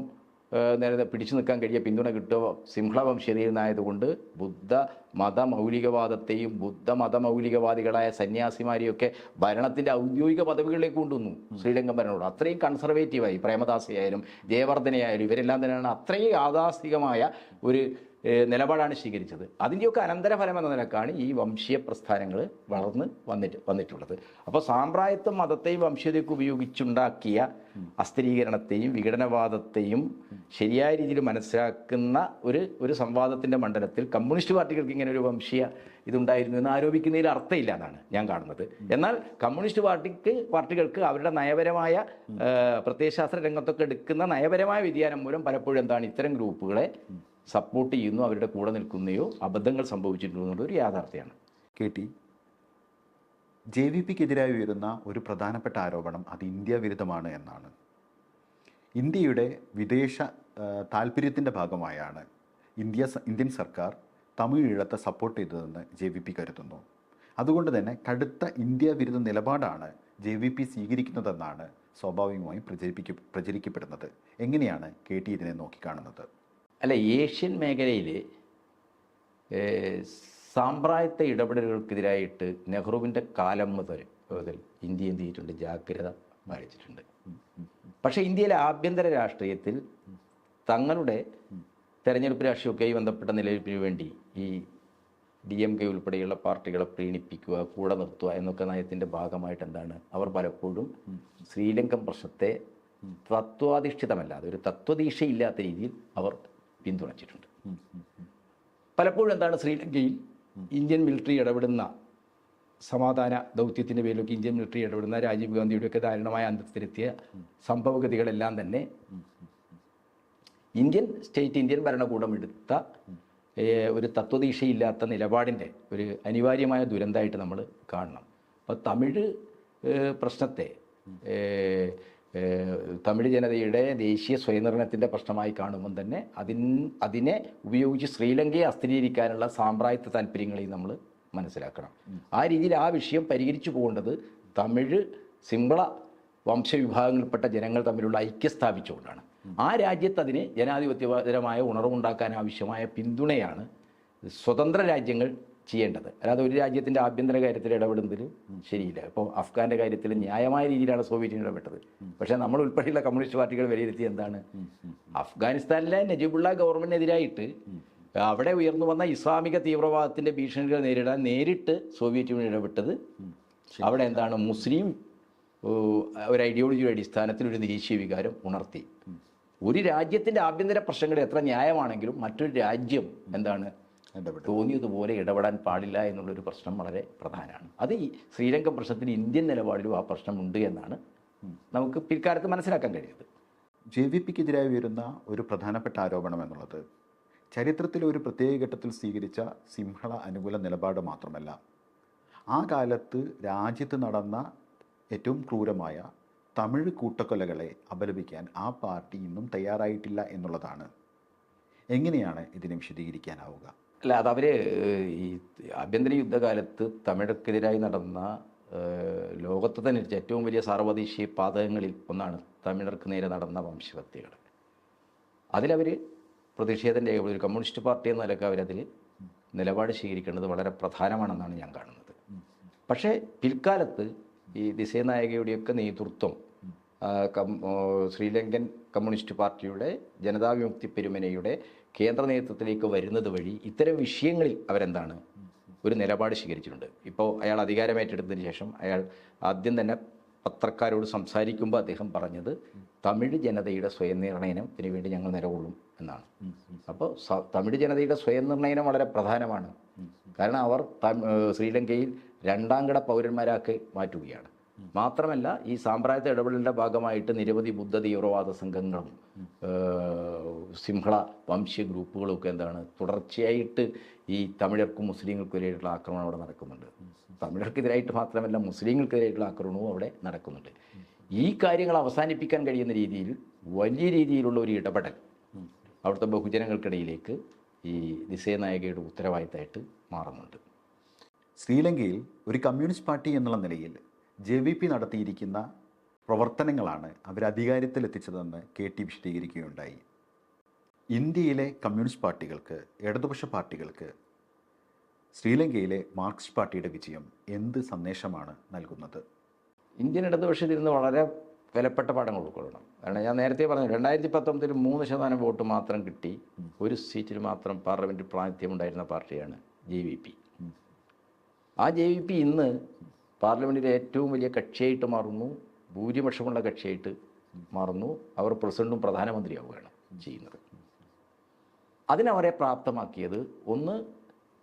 നേരത്തെ പിടിച്ചു നിൽക്കാൻ കഴിയുക പിന്തുണ കിട്ടുക സിംഹള വംശീയതയിൽ നിന്നായതുകൊണ്ട് ബുദ്ധ മത മൗലികവാദത്തെയും ബുദ്ധ മത മൗലികവാദികളായ സന്യാസിമാരെയൊക്കെ ഭരണത്തിന്റെ ഔദ്യോഗിക പദവികളിലേക്ക് കൊണ്ടുവന്നു ശ്രീലങ്കൻ ഭരണകൂടം. അത്രയും കൺസർവേറ്റീവായി പ്രേമദാസയായാലും ജയവർദ്ധനയായാലും ഇവരെല്ലാം തന്നെയാണ് അത്രയും യാഥാസ്ഥികമായ ഒരു നിലപാടാണ് സ്വീകരിച്ചത്. അതിന്റെയൊക്കെ അനന്തരഫലം എന്ന നിലക്കാണ് ഈ വംശീയ പ്രസ്ഥാനങ്ങൾ വളർന്ന് വന്നിട്ട് വന്നിട്ടുള്ളത്. അപ്പോൾ സാമ്പ്രായത്വം മതത്തെയും വംശീയതയൊക്കെ ഉപയോഗിച്ചുണ്ടാക്കിയ അസ്ഥിരീകരണത്തെയും വിഘടനവാദത്തെയും ശരിയായ രീതിയിൽ മനസ്സിലാക്കുന്ന ഒരു ഒരു സംവാദത്തിന്റെ മണ്ഡലത്തിൽ കമ്മ്യൂണിസ്റ്റ് പാർട്ടികൾക്ക് ഇങ്ങനെ ഒരു വംശീയ ഇതുണ്ടായിരുന്നു എന്ന് ആരോപിക്കുന്നതിൽ അർത്ഥമില്ല എന്നാണ് ഞാൻ കാണുന്നത്. എന്നാൽ കമ്മ്യൂണിസ്റ്റ് പാർട്ടിക്ക് പാർട്ടികൾക്ക് അവരുടെ നയപരമായ പ്രത്യയശാസ്ത്ര രംഗത്തൊക്കെ എടുക്കുന്ന നയപരമായ വ്യതിയാനം മൂലം പലപ്പോഴും എന്താണ് ഇത്തരം ഗ്രൂപ്പുകളെ സപ്പോർട്ട് ചെയ്യുന്നു അവരുടെ കൂടെ നിൽക്കുന്നയോ അബദ്ധങ്ങൾ സംഭവിച്ചിട്ടുണ്ടോ ഒരു യാഥാർത്ഥ്യമാണ്. കെ ടി ജെ വി പിക്കെതിരായി ഉയരുന്ന ഒരു പ്രധാനപ്പെട്ട ആരോപണം അത് ഇന്ത്യ വിരുദ്ധമാണ് എന്നാണ്. ഇന്ത്യയുടെ വിദേശ താല്പര്യത്തിന്റെ ഭാഗമായാണ് ഇന്ത്യ ഇന്ത്യൻ സർക്കാർ തമിഴ് ഈഴത്തെ സപ്പോർട്ട് ചെയ്തതെന്ന് ജെ വി പി കരുതുന്നു. അതുകൊണ്ട് തന്നെ കടുത്ത ഇന്ത്യ വിരുദ്ധ നിലപാടാണ് ജെ വി പി സ്വീകരിക്കുന്നതെന്നാണ് സ്വാഭാവികമായും പ്രചരിപ്പിക്ക പ്രചരിക്കപ്പെടുന്നത്. എങ്ങനെയാണ് കെ ടി ഇതിനെ നോക്കിക്കാണുന്നത്? അല്ല ഏഷ്യൻ മേഖലയിൽ സാമ്പ്രായത്തെ ഇടപെടലുകൾക്കെതിരായിട്ട് നെഹ്റുവിന്റെ കാലം മുതൽ മുതൽ ഇന്ത്യ എന്ത് ചെയ്തിട്ടുണ്ട്? ജാഗ്രത പാലിച്ചിട്ടുണ്ട്. പക്ഷേ ഇന്ത്യയിലെ ആഭ്യന്തര രാഷ്ട്രീയത്തിൽ തങ്ങളുടെ തെരഞ്ഞെടുപ്പ് രാഷ്ട്രീയമൊക്കെയായി ബന്ധപ്പെട്ട നിലനിൽപ്പിന് വേണ്ടി ഈ ഡി എം കെ ഉൾപ്പെടെയുള്ള പാർട്ടികളെ പ്രീണിപ്പിക്കുക കൂടെ നിർത്തുക എന്നൊക്കെ നയത്തിന്റെ ഭാഗമായിട്ട് എന്താണ്? അവർ പലപ്പോഴും ശ്രീലങ്കൻ പ്രശ്നത്തെ തത്വാധിഷ്ഠിതമല്ലാതെ ഒരു തത്വദീക്ഷയില്ലാത്ത രീതിയിൽ അവർ പിന്തുണച്ചിട്ടുണ്ട്. പലപ്പോഴും എന്താണ് ശ്രീലങ്കയിൽ ഇന്ത്യൻ മിലിറ്ററി ഇടപെടുന്ന സമാധാന ദൗത്യത്തിന്റെ പേരിലൊക്കെ ഇന്ത്യൻ മിലിറ്ററി ഇടപെടുന്ന രാജീവ് ഗാന്ധിയുടെയൊക്കെ ദാരുണമായ അന്തത്തിലെത്തിയ സംഭവഗതികളെല്ലാം തന്നെ ഇന്ത്യൻ സ്റ്റേറ്റ് ഇന്ത്യൻ ഭരണകൂടം എടുത്ത ഒരു തത്വദീക്ഷയില്ലാത്ത നിലപാടിന്റെ ഒരു അനിവാര്യമായ ദുരന്തമായിട്ട് നമ്മൾ കാണണം. അപ്പോൾ തമിഴ് പ്രശ്നത്തെ തമിഴ് ജനതയുടെ ദേശീയ സ്വയംനിർണയത്തിന്റെ പ്രശ്നമായി കാണുമ്പം തന്നെ അതിൻ അതിനെ ഉപയോഗിച്ച് ശ്രീലങ്കയെ അസ്ഥിരീകരിക്കാനുള്ള സാമ്പ്രായത്വ താല്പര്യങ്ങളെയും നമ്മൾ മനസ്സിലാക്കണം. ആ രീതിയിൽ ആ വിഷയം പരിഹരിച്ചു പോകേണ്ടത് തമിഴ് സിംഹള വംശവിഭാഗങ്ങളിൽപ്പെട്ട ജനങ്ങൾ തമ്മിലുള്ള ഐക്യം സ്ഥാപിച്ചുകൊണ്ടാണ് ആ രാജ്യത്ത് അതിന് ജനാധിപത്യപരമായ ഉണർവുണ്ടാക്കാൻ ആവശ്യമായ പിന്തുണയാണ് സ്വതന്ത്ര രാജ്യങ്ങൾ ചെയ്യേണ്ടത്. അല്ലാതെ ഒരു രാജ്യത്തിന്റെ ആഭ്യന്തര കാര്യത്തിൽ ഇടപെടുന്നതിൽ ശരിയില്ല. ഇപ്പോൾ അഫ്ഗാന്റെ കാര്യത്തിൽ ന്യായമായ രീതിയിലാണ് സോവിയറ്റ് യൂണിയൻ ഇടപെട്ടത്. പക്ഷേ നമ്മൾ ഉൾപ്പെടെയുള്ള കമ്മ്യൂണിസ്റ്റ് പാർട്ടികൾ വിലയിരുത്തി എന്താണ്? അഫ്ഗാനിസ്ഥാനിലെ നജീബുള്ള ഗവൺമെന്റിനെതിരായിട്ട് അവിടെ ഉയർന്നു വന്ന ഇസ്ലാമിക തീവ്രവാദത്തിന്റെ ഭീഷണികൾ നേരിടാൻ നേരിട്ട് സോവിയറ്റ് യൂണിയൻ ഇടപെട്ടത് അവിടെ എന്താണ്? മുസ്ലിം ഒരു ഐഡിയോളജിയുടെ അടിസ്ഥാനത്തിൽ ഒരു ദേശീയ വികാരം ഉണർത്തി. ഒരു രാജ്യത്തിന്റെ ആഭ്യന്തര പ്രശ്നങ്ങൾ എത്ര ന്യായമാണെങ്കിലും മറ്റൊരു രാജ്യം എന്താണ്? തോന്നിയതുപോലെ ഇടപെടാൻ പാടില്ല എന്നുള്ളൊരു പ്രശ്നം വളരെ പ്രധാനമാണ്. അത് ഈ ശ്രീലങ്കൻ പ്രശ്നത്തിന് ഇന്ത്യൻ നിലപാടിലും ആ പ്രശ്നമുണ്ട് എന്നാണ് നമുക്ക് പിൽക്കാലത്ത് മനസ്സിലാക്കാൻ കഴിയുന്നത്. ജെ വി പിക്കെതിരായി ഉയരുന്ന ഒരു പ്രധാനപ്പെട്ട ആരോപണം എന്നുള്ളത് ചരിത്രത്തിലെ ഒരു പ്രത്യേക ഘട്ടത്തിൽ സ്വീകരിച്ച സിംഹള അനുകൂല നിലപാട് മാത്രമല്ല. ആ കാലത്ത് രാജ്യത്ത് നടന്ന ഏറ്റവും ക്രൂരമായ തമിഴ് കൂട്ടക്കൊലകളെ അപലപിക്കാൻ ആ പാർട്ടി ഇന്നും തയ്യാറായിട്ടില്ല എന്നുള്ളതാണ്. എങ്ങനെയാണ് ഇതിനെ വിശദീകരിക്കാനാവുക? അല്ല അത് അവർ ഈ ആഭ്യന്തര യുദ്ധകാലത്ത് തമിഴർക്കെതിരായി നടന്ന ലോകത്ത് തന്നെ ഏറ്റവും വലിയ സാർവദേശീയ പാതകങ്ങളിൽ ഒന്നാണ് തമിഴർക്ക് നേരെ നടന്ന വംശഹത്യകൾ. അതിലവർ പ്രതിഷേധം രേഖപ്പെടുത്തി. ഒരു കമ്മ്യൂണിസ്റ്റ് പാർട്ടി എന്ന നിലയ്ക്ക് അവരതിൽ നിലപാട് സ്വീകരിക്കേണ്ടത് വളരെ പ്രധാനമാണെന്നാണ് ഞാൻ കാണുന്നത്. പക്ഷേ പിൽക്കാലത്ത് ഈ ദിശനായകയുടെയൊക്കെ നേതൃത്വം ശ്രീലങ്കൻ കമ്മ്യൂണിസ്റ്റ് പാർട്ടിയുടെ ജനതാവിമുക്തി പെരുമനയുടെ കേന്ദ്ര നേതൃത്വത്തിലേക്ക് വരുന്നത് വഴി ഇത്തരം വിഷയങ്ങളിൽ അവരെന്താണ് ഒരു നിലപാട് സ്വീകരിച്ചിട്ടുണ്ട്. ഇപ്പോൾ അയാൾ അധികാരമേറ്റെടുത്തതിന് ശേഷം അയാൾ ആദ്യം തന്നെ പത്രക്കാരോട് സംസാരിക്കുമ്പോൾ അദ്ദേഹം പറഞ്ഞത് തമിഴ് ജനതയുടെ സ്വയം നിർണയനത്തിന് വേണ്ടി ഞങ്ങൾ നിലകൊള്ളും എന്നാണ്. അപ്പോൾ തമിഴ് ജനതയുടെ സ്വയം നിർണയനം വളരെ പ്രധാനമാണ്. കാരണം അവർ ശ്രീലങ്കയിൽ രണ്ടാം കിട പൗരന്മാരാക്കി മാറ്റുകയാണ്. മാത്രമല്ല ഈ സാമ്പ്രായത്തെ ഇടപെടലിന്റെ ഭാഗമായിട്ട് നിരവധി ബുദ്ധ തീവ്രവാദ സംഘങ്ങളും സിംഹള വംശീയ ഗ്രൂപ്പുകളും ഒക്കെ എന്താണ് തുടർച്ചയായിട്ട് ഈ തമിഴർക്കും മുസ്ലിങ്ങൾക്കും എതിരായിട്ടുള്ള ആക്രമണം അവിടെ നടക്കുന്നുണ്ട്. തമിഴർക്കെതിരായിട്ട് മാത്രമല്ല മുസ്ലിങ്ങൾക്കെതിരായിട്ടുള്ള ആക്രമണവും അവിടെ നടക്കുന്നുണ്ട്. ഈ കാര്യങ്ങൾ അവസാനിപ്പിക്കാൻ കഴിയുന്ന രീതിയിൽ വലിയ രീതിയിലുള്ള ഒരു ഇടപെടൽ അവിടുത്തെ ബഹുജനങ്ങൾക്കിടയിലേക്ക് ഈ ദിസേനായകയുടെ ഉത്തരവാദിത്തമായിട്ട് മാറുന്നുണ്ട്. ശ്രീലങ്കയിൽ ഒരു കമ്മ്യൂണിസ്റ്റ് പാർട്ടി എന്നുള്ള നിലയിൽ ജെ വി പി നടത്തിയിരിക്കുന്ന പ്രവർത്തനങ്ങളാണ് അവരധികാരത്തിലെത്തിച്ചതെന്ന് കെ ടി വിശദീകരിക്കുകയുണ്ടായി. ഇന്ത്യയിലെ കമ്മ്യൂണിസ്റ്റ് പാർട്ടികൾക്ക് ഇടതുപക്ഷ പാർട്ടികൾക്ക് ശ്രീലങ്കയിലെ മാർക്സിസ്റ്റ് പാർട്ടിയുടെ വിജയം എന്ത് സന്ദേശമാണ് നൽകുന്നത്? ഇന്ത്യൻ ഇടതുപക്ഷത്തിൽ നിന്ന് വളരെ വിലപ്പെട്ട പാഠങ്ങൾ ഉൾക്കൊള്ളണം. കാരണം ഞാൻ നേരത്തെ പറഞ്ഞു രണ്ടായിരത്തി പത്തൊമ്പതിൽ മൂന്ന് ശതമാനം വോട്ട് മാത്രം കിട്ടി ഒരു സീറ്റിൽ മാത്രം പാർലമെന്റ് പ്രാതിനിധ്യം ഉണ്ടായിരുന്ന പാർട്ടിയാണ് ജെ വി പി. ആ ജെ വി പി ഇന്ന് പാർലമെന്റിലെ ഏറ്റവും വലിയ കക്ഷിയായിട്ട് മാറുന്നു ഭൂരിപക്ഷമുള്ള കക്ഷിയായിട്ട് മാറുന്നു. അവർ പ്രസിഡന്റും പ്രധാനമന്ത്രിയാവുകയാണ് ചെയ്യുന്നത്. അതിനവരെ പ്രാപ്തമാക്കിയത് ഒന്ന്